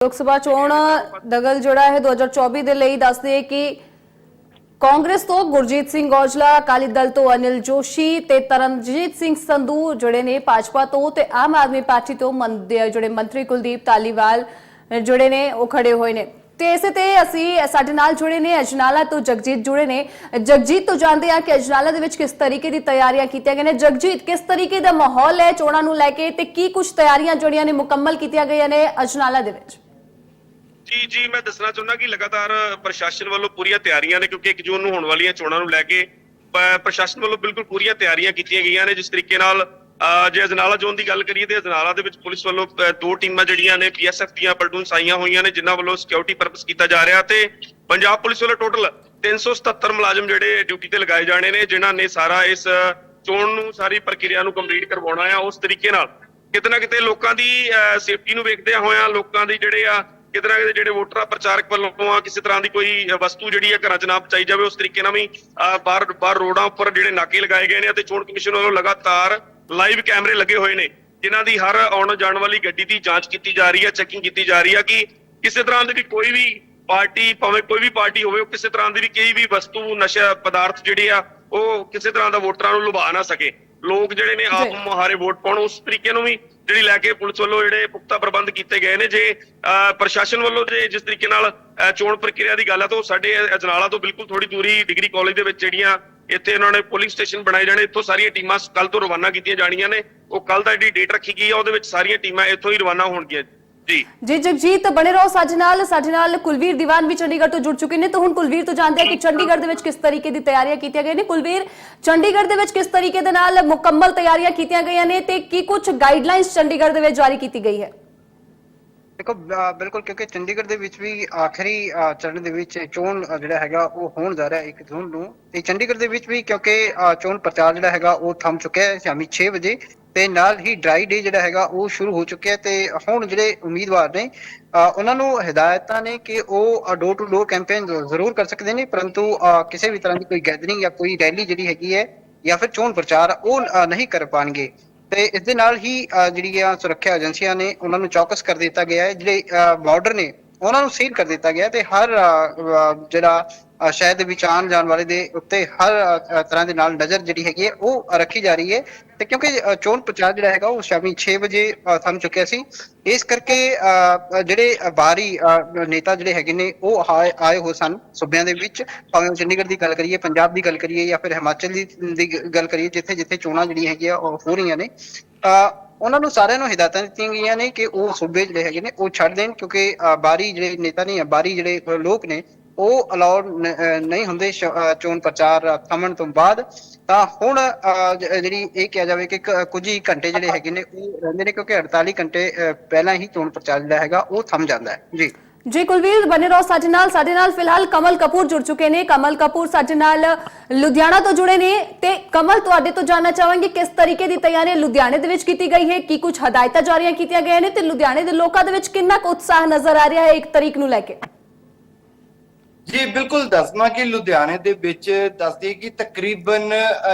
ਲੋਕ ਸਭਾ ਚੋਣ ਦਗਲ ਜਿਹੜਾ ਹੈ 2024 ਦੇ ਲਈ ਦੱਸਦੇ ਕਿ ਕਾਂਗਰਸ ਤੋਂ ਗੁਰਜੀਤ ਸਿੰਘ ਔਜਲਾ, ਅਕਾਲੀ ਦਲ ਤੋਂ ਅਨਿਲ ਜੋਸ਼ੀ ਤੇ ਤਰਨਜੀਤ ਸਿੰਘ ਸੰਧੂ ਜਿਹੜੇ ਨੇ ਭਾਜਪਾ ਤੋਂ ਤੇ ਆਮ ਆਦਮੀ ਪਾਰਟੀ ਤੋਂ ਜਿਹੜੇ ਮੰਤਰੀ ਕੁਲਦੀਪ ਤਾਲੀਵਾਲ ਜੁੜੇ ਨੇ ਉਹ ਖੜੇ ਹੋਏ ਨੇ। ਤੇ ਇਸੇ ਤੇ ਅਸੀਂ ਸਾਡੇ ਨਾਲ ਜੁੜੇ ਨੇ ਅਜਨਾਲਾ ਤੋਂ ਜਗਜੀਤ ਜੁੜੇ ਨੇ। ਜਗਜੀਤ ਤੋਂ ਜਾਣਦੇ ਆ ਕਿ ਅਜਨਾਲਾ ਦੇ ਵਿੱਚ ਕਿਸ ਤਰੀਕੇ ਦੀ ਤਿਆਰੀਆਂ ਕੀਤੀਆਂ ਗਈਆਂ ਨੇ। ਜਗਜੀਤ, ਕਿਸ ਤਰੀਕੇ ਦਾ ਮਾਹੌਲ ਹੈ ਚੋਣਾਂ ਨੂੰ ਲੈ ਕੇ ਤੇ ਕੀ ਕੁਝ ਤਿਆਰੀਆਂ ਜਿਹੜੀਆਂ ਨੇ ਮੁਕੰਮਲ ਕੀਤੀਆਂ ਗਈਆਂ ਨੇ ਅਜਨਾਲਾ ਦੇ ਵਿੱਚ? ਜੀ ਜੀ ਮੈਂ ਦੱਸਣਾ ਚਾਹੁੰਦਾ ਕਿ ਲਗਾਤਾਰ ਪ੍ਰਸ਼ਾਸਨ ਵੱਲੋਂ ਪੂਰੀਆਂ ਤਿਆਰੀਆਂ ਨੇ ਕਿਉਂਕਿ 1 ਜੂਨ ਨੂੰ ਹੋਣ ਵਾਲੀਆਂ ਚੋਣਾਂ ਨੂੰ ਲੈ ਕੇ ਪ੍ਰਸ਼ਾਸਨ ਵੱਲੋਂ ਬਿਲਕੁਲ ਪੂਰੀਆਂ ਤਿਆਰੀਆਂ ਕੀਤੀਆਂ ਗਈਆਂ ਨੇ ਜਿਸ ਤਰੀਕੇ ਨਾਲ ਜੇ ਅਜਨਾਲਾ ਜ਼ੋਨ ਦੀ ਗੱਲ ਕਰੀਏ ਤੇ ਅਜਨਾਲਾ ਦੇ ਵਿੱਚ ਪੁਲਿਸ ਵੱਲੋਂ ਅ, ਦੋ ਟੀਮਾਂ ਜਿਹੜੀਆਂ ਨੇ ਪੀਐਸਐਫ ਦੀਆਂ ਪਲਟੂਨਸ ਆਈਆਂ ਹੋਈਆਂ ਨੇ ਜਿਨ੍ਹਾਂ ਵੱਲੋਂ ਸਿਕਿਉਰਿਟੀ ਪਰਪਸ ਕੀਤਾ ਜਾ ਰਿਹਾ ਤੇ ਪੰਜਾਬ ਪੁਲਿਸ ਵੱਲੋਂ ਟੋਟਲ 377 ਮੁਲਾਜ਼ਮ ਜਿਹੜੇ ਡਿਊਟੀ ਤੇ ਲਗਾਏ ਜਾਣੇ ਨੇ ਜਿਨ੍ਹਾਂ ਨੇ ਸਾਰਾ ਇਸ ਚੋਣ ਨੂੰ ਸਾਰੀ ਪ੍ਰਕਿਰਿਆ ਨੂੰ ਕੰਪਲੀਟ ਕਰਵਾਉਣਾ ਆ ਉਸ ਤਰੀਕੇ ਨਾਲ। ਕਿਤੇ ਨਾ ਕਿਤੇ ਲੋਕਾਂ ਦੀ ਸੇਫਟੀ ਨੂੰ ਵੇਖਦਿਆਂ ਹੋਇਆਂ ਲੋਕਾਂ ਦੀ ਜਿਹੜੇ ਆ ਕਿਤੇ ਨਾ ਕਿਤੇ ਜਿਹੜੇ ਵੋਟਰ ਆ, ਪ੍ਰਚਾਰਕ ਵੱਲੋਂ ਆ, ਕਿਸੇ ਤਰ੍ਹਾਂ ਦੀ ਕੋਈ ਵਸਤੂ ਜਿਹੜੀ ਆ ਘਰਾਂ 'ਚ ਨਾ ਪਹੁੰਚਾਈ ਜਾਵੇ, ਉਸ ਤਰੀਕੇ ਨਾਲ ਵੀ ਬਾਹਰ ਬਾਹਰ ਰੋਡਾਂ ਉੱਪਰ ਜਿਹੜੇ ਨਾਕੇ ਲਗਾਏ ਗਏ ਨੇ ਅਤੇ ਚੋਣ ਕਮਿਸ਼ਨ ਵੱਲੋਂ ਲਗਾਤਾਰ ਲਾਈਵ ਕੈਮਰੇ ਲੱਗੇ ਹੋਏ ਨੇ, ਜਿਨ੍ਹਾਂ ਦੀ ਹਰ ਆਉਣ ਜਾਣ ਵਾਲੀ ਗੱਡੀ ਦੀ ਜਾਂਚ ਕੀਤੀ ਜਾ ਰਹੀ ਹੈ, ਚੈਕਿੰਗ ਕੀਤੀ ਜਾ ਰਹੀ ਹੈ ਕਿ ਕਿਸੇ ਤਰ੍ਹਾਂ ਦੀ ਵੀ ਕੋਈ ਵੀ ਪਾਰਟੀ, ਭਾਵੇਂ ਕੋਈ ਵੀ ਪਾਰਟੀ ਹੋਵੇ, ਉਹ ਕਿਸੇ ਤਰ੍ਹਾਂ ਦੀ ਵੀ ਕੋਈ ਵੀ ਵਸਤੂ, ਨਸ਼ਾ ਪਦਾਰਥ ਜਿਹੜੇ ਆ, ਉਹ ਕਿਸੇ ਤਰ੍ਹਾਂ ਦਾ ਵੋਟਰਾਂ ਨੂੰ ਲੁਭਾ ਨਾ ਸਕੇ। ਲੋਕ ਜਿਹੜੇ ਨੇ ਆਪ। ਮੁਹਾਰੇ ਵੋਟ ਪਾਉਣ ਉਸ ਤਰੀਕੇ ਨੂੰ ਵੀ ਜਿਹੜੀ ਲੈ ਕੇ ਪੁਲਿਸ ਵੱਲੋਂ ਜਿਹੜੇ ਪੁਖਤਾ ਪ੍ਰਬੰਧ ਕੀਤੇ ਗਏ ਨੇ ਜੇ ਪ੍ਰਸ਼ਾਸਨ ਵੱਲੋਂ ਜੇ ਜਿਸ ਤਰੀਕੇ ਨਾਲ ਚੋਣ ਪ੍ਰਕਿਰਿਆ ਦੀ ਗੱਲ ਹੈ ਤਾਂ ਉਹ ਸਾਡੇ ਅਜਨਾਲਾ ਤੋਂ ਬਿਲਕੁਲ ਥੋੜੀ ਦੂਰੀ ਡਿਗਰੀ ਕਾਲਜ ਦੇ ਵਿੱਚ ਜਿਹੜੀਆਂ ਇੱਥੇ ਉਹਨਾਂ ਨੇ ਪੁਲਿੰਗ ਸਟੇਸ਼ਨ ਬਣਾਏ ਜਾਣੇ ਇੱਥੋਂ ਸਾਰੀਆਂ ਟੀਮਾਂ ਕੱਲ ਤੋਂ ਰਵਾਨਾ ਕੀਤੀਆਂ ਜਾਣੀਆਂ ਨੇ ਉਹ ਕੱਲ ਦਾ ਜਿਹੜੀ ਡੇਟ ਰੱਖੀ ਗਈ ਹੈ ਉਹਦੇ ਵਿੱਚ ਸਾਰੀਆਂ ਟੀਮਾਂ ਇੱਥੋਂ ਹੀ ਰਵਾਨਾ ਹੋਣਗੀਆਂ ਜੀ। ਜੀ, ਜਗਜੀਤ, ਬਣੇ ਰਹੋ ਸਾਡੇ ਨਾਲ। ਸਾਡੇ ਨਾਲ ਕੁਲਵੀਰ ਦੀਵਾਨ ਵੀ ਚੰਡੀਗੜ੍ਹ ਤੋਂ ਜੁੜ ਚੁੱਕੇ ਨੇ। ਤਾਂ ਹੁਣ ਕੁਲਵੀਰ ਤੋਂ ਜਾਣਦੇ ਆ ਕਿ ਚੰਡੀਗੜ੍ਹ ਦੇ ਵਿੱਚ ਕਿਸ ਤਰੀਕੇ ਦੀ ਤਿਆਰੀਆਂ ਕੀਤੀਆਂ ਗਈਆਂ ਨੇ। ਕੁਲਵੀਰ, ਚੰਡੀਗੜ੍ਹ ਦੇ ਵਿੱਚ ਕਿਸ ਤਰੀਕੇ ਦੇ ਨਾਲ ਮੁਕੰਮਲ ਤਿਆਰੀਆਂ ਕੀਤੀਆਂ ਗਈਆਂ ਨੇ ਤੇ ਕੀ ਕੁਝ ਗਾਈਡਲਾਈਨਸ ਚੰਡੀਗੜ੍ਹ ਦੇ ਵਿੱਚ ਜਾਰੀ ਕੀਤੀ ਗਈ ਹੈ? ਦੇਖੋ ਬਿਲਕੁਲ, ਕਿਉਂਕਿ ਚੰਡੀਗੜ੍ਹ ਦੇ ਵਿੱਚ ਵੀ ਆਖਰੀ ਚਰਨ ਦੇ ਵਿੱਚ ਚੋਣ ਜਿਹੜਾ ਹੈਗਾ, ਉਹ ਹੋਣ ਜਾ ਰਿਹਾ 1 ਜੂਨ ਨੂੰ। ਤੇ ਚੰਡੀਗੜ੍ਹ ਦੇ ਵਿੱਚ ਵੀ ਕਿਉਂਕਿ ਚੋਣ ਪ੍ਰਚਾਰ ਜਿਹੜਾ ਹੈਗਾ, ਉਹ ਥੰਮ ਚੁੱਕਿਆ ਹੈ ਸ਼ਾਮੀ 6 ਵਜੇ। ਤੇ ਨਾਲ ਹੀ ਡਰਾਈ ਡੇ ਜਿਹੜਾ ਹੈਗਾ, ਉਹ ਸ਼ੁਰੂ ਹੋ ਚੁੱਕਿਆ ਤੇ ਹੁਣ ਜਿਹੜੇ ਉਮੀਦਵਾਰ ਨੇ ਉਹਨਾਂ ਨੂੰ ਹਦਾਇਤਾਂ ਨੇ ਕਿ ਉਹ ਡੋਰ ਟੂ ਡੋਰ ਕੈਂਪੇਨ ਜ਼ਰੂਰ ਕਰ ਸਕਦੇ ਨੇ, ਪਰੰਤੂ ਕਿਸੇ ਵੀ ਤਰ੍ਹਾਂ ਦੀ ਕੋਈ ਗੈਦਰਿੰਗ ਜਾਂ ਕੋਈ ਰੈਲੀ ਜਿਹੜੀ ਹੈਗੀ ਹੈ, ਜਾਂ ਫਿਰ ਚੋਣ ਪ੍ਰਚਾਰ, ਉਹ ਨਹੀਂ ਕਰ ਪਾਣਗੇ। ਤੇ ਇਸ ਦੇ ਨਾਲ ਹੀ, ਅਹ ਜਿਹੜੀਆਂ ਸੁਰੱਖਿਆ ਏਜੰਸੀਆਂ ਨੇ ਉਹਨਾਂ ਨੂੰ ਚੌਕਸ ਕਰ ਦਿੱਤਾ ਗਿਆ ਹੈ, ਜਿਹੜੇ ਬਾਰਡਰ ਨੇ, ਉਹਨਾਂ ਨੂੰ ਸੀਲ ਕਰ ਦਿੱਤਾ ਗਿਆ ਤੇ ਹਰ ਜਿਹੜਾ ਅਹ, ਸ਼ਹਿਰ ਦੇ ਵਿੱਚ ਆਉਣ ਜਾਣ ਵਾਲੇ ਦੇ ਉੱਤੇ ਹਰ ਤਰ੍ਹਾਂ ਦੇ ਨਾਲ ਨਜ਼ਰ ਜਿਹੜੀ ਹੈਗੀ ਹੈ ਉਹ ਰੱਖੀ ਜਾ ਰਹੀ ਹੈ। ਤੇ ਕਿਉਂਕਿ ਚੋਣ ਪ੍ਰਚਾਰ ਜਿਹੜਾ ਹੈਗਾ ਉਹ ਸ਼ਾਮੀ 6 ਵਜੇ ਥੰਮ ਚੁੱਕਿਆ ਸੀ। ਇਸ ਕਰਕੇ ਜਿਹੜੇ ਬਾਹਰੀ ਨੇਤਾ ਜਿਹੜੇ ਹੈਗੇ ਨੇ ਉਹ ਆਏ ਆਏ ਹੋ ਸਨ ਸੂਬਿਆਂ ਦੇ ਵਿੱਚ। ਭਾਵੇਂ ਚੰਡੀਗੜ੍ਹ ਦੀ ਗੱਲ ਕਰੀਏ ਪੰਜਾਬ ਦੀ ਗੱਲ ਕਰੀਏ ਜਾਂ ਫਿਰ ਹਿਮਾਚਲ ਦੀ ਗੱਲ ਕਰੀਏ ਜਿੱਥੇ ਜਿੱਥੇ ਚੋਣਾਂ ਜਿਹੜੀਆਂ ਹੈਗੀਆਂ ਉਹ ਹੋ ਰਹੀਆਂ ਨੇ। ਅਹ, ਉਹਨਾਂ ਨੂੰ ਸਾਰਿਆਂ ਨੂੰ ਹਦਾਇਤਾਂ ਦਿੱਤੀਆਂ ਗਈਆਂ ਨੇ ਕਿ ਉਹ ਸੂਬੇ ਜਿਹੜੇ ਹੈਗੇ ਨੇ ਉਹ ਛੱਡ ਦੇਣ। ਕਿਉਂਕਿ ਬਾਹਰੀ ਜਿਹੜੇ ਨੇਤਾ ਨੇ ਬਾਹਰੀ ਜਿਹੜੇ ਲੋਕ ਨੇ ਉਹ ਅਲਾਉਡ ਨਹੀਂ ਹੁੰਦੇ ਚੋਣ ਪ੍ਰਚਾਰ ਥੰਮਣ ਤੋਂ ਬਾਅਦ, ਤਾਂ ਹੁਣ ਜਿਹੜੀ ਇਹ ਕਿਹਾ ਜਾਵੇ ਕਿ ਕੁਝ ਹੀ ਘੰਟੇ ਜਿਹੜੇ ਹੈਗੇ ਨੇ, ਉਹ ਰਹਿੰਦੇ ਨੇ ਕਿਉਂਕਿ 48 ਘੰਟੇ ਪਹਿਲਾਂ ਹੀ ਚੋਣ ਪ੍ਰਚਾਰ ਜਿਹੜਾ ਹੈਗਾ, ਉਹ ਥੰਮ ਜਾਂਦਾ ਹੈ। ਜੀ। ਜੀ, ਕੁਲਵੀਰ ਬਣੇ ਰਹੋ ਸਾਡੇ ਨਾਲ। ਸਾਡੇ ਨਾਲ ਫਿਲਹਾਲ ਕਮਲ ਕਪੂਰ ਜੁੜ ਚੁੱਕੇ ਨੇ। ਕਮਲ ਕਪੂਰ ਸਾਡੇ ਨਾਲ ਲੁਧਿਆਣਾ ਤੋਂ ਜੁੜੇ ਨੇ। ਤੇ ਕਮਲ, ਤੁਹਾਡੇ ਤੋਂ ਜਾਨਣਾ ਚਾਹਾਂਗੇ ਕਿਸ ਤਰੀਕੇ ਦੀ ਤਿਆਰੀ ਲੁਧਿਆਣੇ ਦੇ ਵਿੱਚ ਕੀਤੀ ਗਈ ਹੈ, ਕੀ ਕੁਝ ਹਦਾਇਤਾਂ ਜਾਰੀਆਂ ਕੀਤੀਆਂ ਗਈਆਂ ਨੇ ਤੇ ਲੁਧਿਆਣੇ ਦੇ ਲੋਕਾਂ ਦੇ ਵਿੱਚ ਕਿੰਨਾ ਕੁ ਉਤਸ਼ਾਹ ਨਜ਼ਰ ਆ ਰਿਹਾ ਹੈ ਇੱਕ ਤਰੀਕ ਨੂੰ ਲੈ ਕੇ? ਜੀ, ਬਿਲਕੁਲ ਦੱਸਣਾ ਕਿ ਲੁਧਿਆਣੇ ਦੇ ਵਿੱਚ ਦੱਸਦੀ ਕਿ ਤਕਰੀਬਨ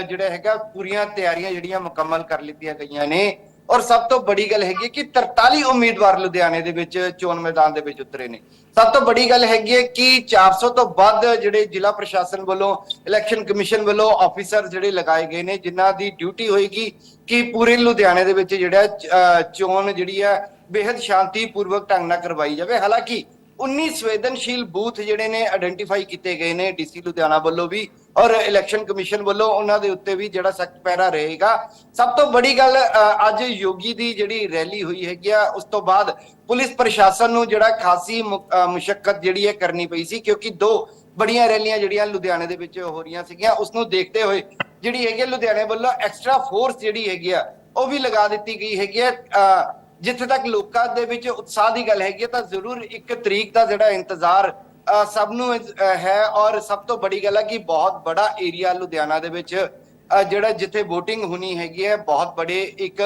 ਜਿਹੜਾ ਹੈਗਾ, ਪੂਰੀਆਂ ਤਿਆਰੀਆਂ ਜਿਹੜੀਆਂ ਮੁਕੰਮਲ ਕਰ ਲਿੱਤੀਆਂ ਗਈਆਂ ਨੇ। ਔਰ ਸਭ ਤੋਂ ਬੜੀ ਗੱਲ ਹੈਗੀ ਕਿ 43 ਉਮੀਦਵਾਰ ਲੁਧਿਆਣੇ ਦੇ ਵਿੱਚ ਚੋਣ ਮੈਦਾਨ ਦੇ ਵਿੱਚ ਉਤਰੇ ਨੇ। ਸਭ ਤੋਂ ਬੜੀ ਗੱਲ ਹੈਗੀ ਹੈ ਕਿ 400 ਤੋਂ ਵੱਧ ਜਿਹੜੇ ਜ਼ਿਲ੍ਹਾ ਪ੍ਰਸ਼ਾਸਨ ਵੱਲੋਂ, ਇਲੈਕਸ਼ਨ ਕਮਿਸ਼ਨ ਵੱਲੋਂ ਆਫੀਸਰ ਜਿਹੜੇ ਲਗਾਏ ਗਏ ਨੇ, ਜਿਨ੍ਹਾਂ ਦੀ ਡਿਊਟੀ ਹੋਏਗੀ ਕਿ ਪੂਰੇ ਲੁਧਿਆਣੇ ਦੇ ਵਿੱਚ ਜਿਹੜਾ ਚੋਣ ਜਿਹੜੀ ਹੈ ਬੇहद ਸ਼ਾਂਤੀਪੂਰਵਕ ਢੰਗ ਨਾਲ ਕਰਵਾਈ ਜਾਵੇ। ਹਾਲਾਂਕਿ 19 ਸੰਵੇਦਨਸ਼ੀਲ ਬੂਥ ਜਿਹੜੇ ਨੇ ਆਇਡੈਂਟੀਫਾਈ ਕੀਤੇ ਗਏ ਨੇ ਡੀਸੀ ਲੁਧਿਆਣਾ ਵੱਲੋਂ ਵੀ ਔਰ ਇਲੈਕਸ਼ਨ ਕਮਿਸ਼ਨ ਵੱਲੋਂ ਉਹਨਾਂ ਦੇ ਉੱਤੇ ਵੀ ਜਿਹੜਾ ਸਖਤ ਪਹਿਰਾ ਰਹੇਗਾ। ਸਭ ਤੋਂ ਬੜੀ ਗੱਲ ਅੱਜ ਯੋਗੀ ਦੀ ਜਿਹੜੀ ਰੈਲੀ ਹੋਈ ਹੈਗੀ ਆ ਉਸ ਤੋਂ ਬਾਅਦ ਪੁਲਿਸ ਪ੍ਰਸ਼ਾਸਨ ਨੂੰ ਜਿਹੜਾ ਖਾਸੀ ਮੁਸ਼ਕਲ ਜਿਹੜੀ ਹੈ ਕਰਨੀ ਪਈ ਸੀ ਕਿਉਂਕਿ ਦੋ ਬੜੀਆਂ ਰੈਲੀਆਂ ਜਿਹੜੀਆਂ ਲੁਧਿਆਣੇ ਦੇ ਵਿੱਚ ਹੋ ਰਹੀਆਂ ਸੀਗੀਆਂ ਉਸ ਨੂੰ ਦੇਖਦੇ ਹੋਏ ਜਿਹੜੀ ਹੈਗੀ ਆ ਲੁਧਿਆਣੇ ਵੱਲੋਂ ਐਕਸਟਰਾ ਫੋਰਸ ਜਿਹੜੀ ਹੈਗੀ ਆ ਉਹ ਵੀ ਲਗਾ ਦਿੱਤੀ ਗਈ ਹੈਗੀ ਆ। ਅ, ਜਿੱਥੇ ਤੱਕ ਲੋਕਾਂ ਦੇ ਵਿੱਚ ਉਤਸ਼ਾਹ ਦੀ ਗੱਲ ਹੈਗੀ ਹੈ ਤਾਂ ਜ਼ਰੂਰ ਇੱਕ ਤਰੀਕ ਦਾ ਜਿਹੜਾ ਇੰਤਜ਼ਾਰ ਸਭ ਨੂੰ ਹੈ ਔਰ ਸਭ ਤੋਂ ਬੜੀ ਗੱਲ ਹੈ ਕਿ ਬਹੁਤ ਬੜਾ ਏਰੀਆ ਲੁਧਿਆਣਾ ਦੇ ਵਿੱਚ ਜਿਹੜਾ ਜਿੱਥੇ VOTING ਹੋਣੀ ਹੈਗੀ ਹੈ, ਬਹੁਤ ਬੜੇ ਇੱਕ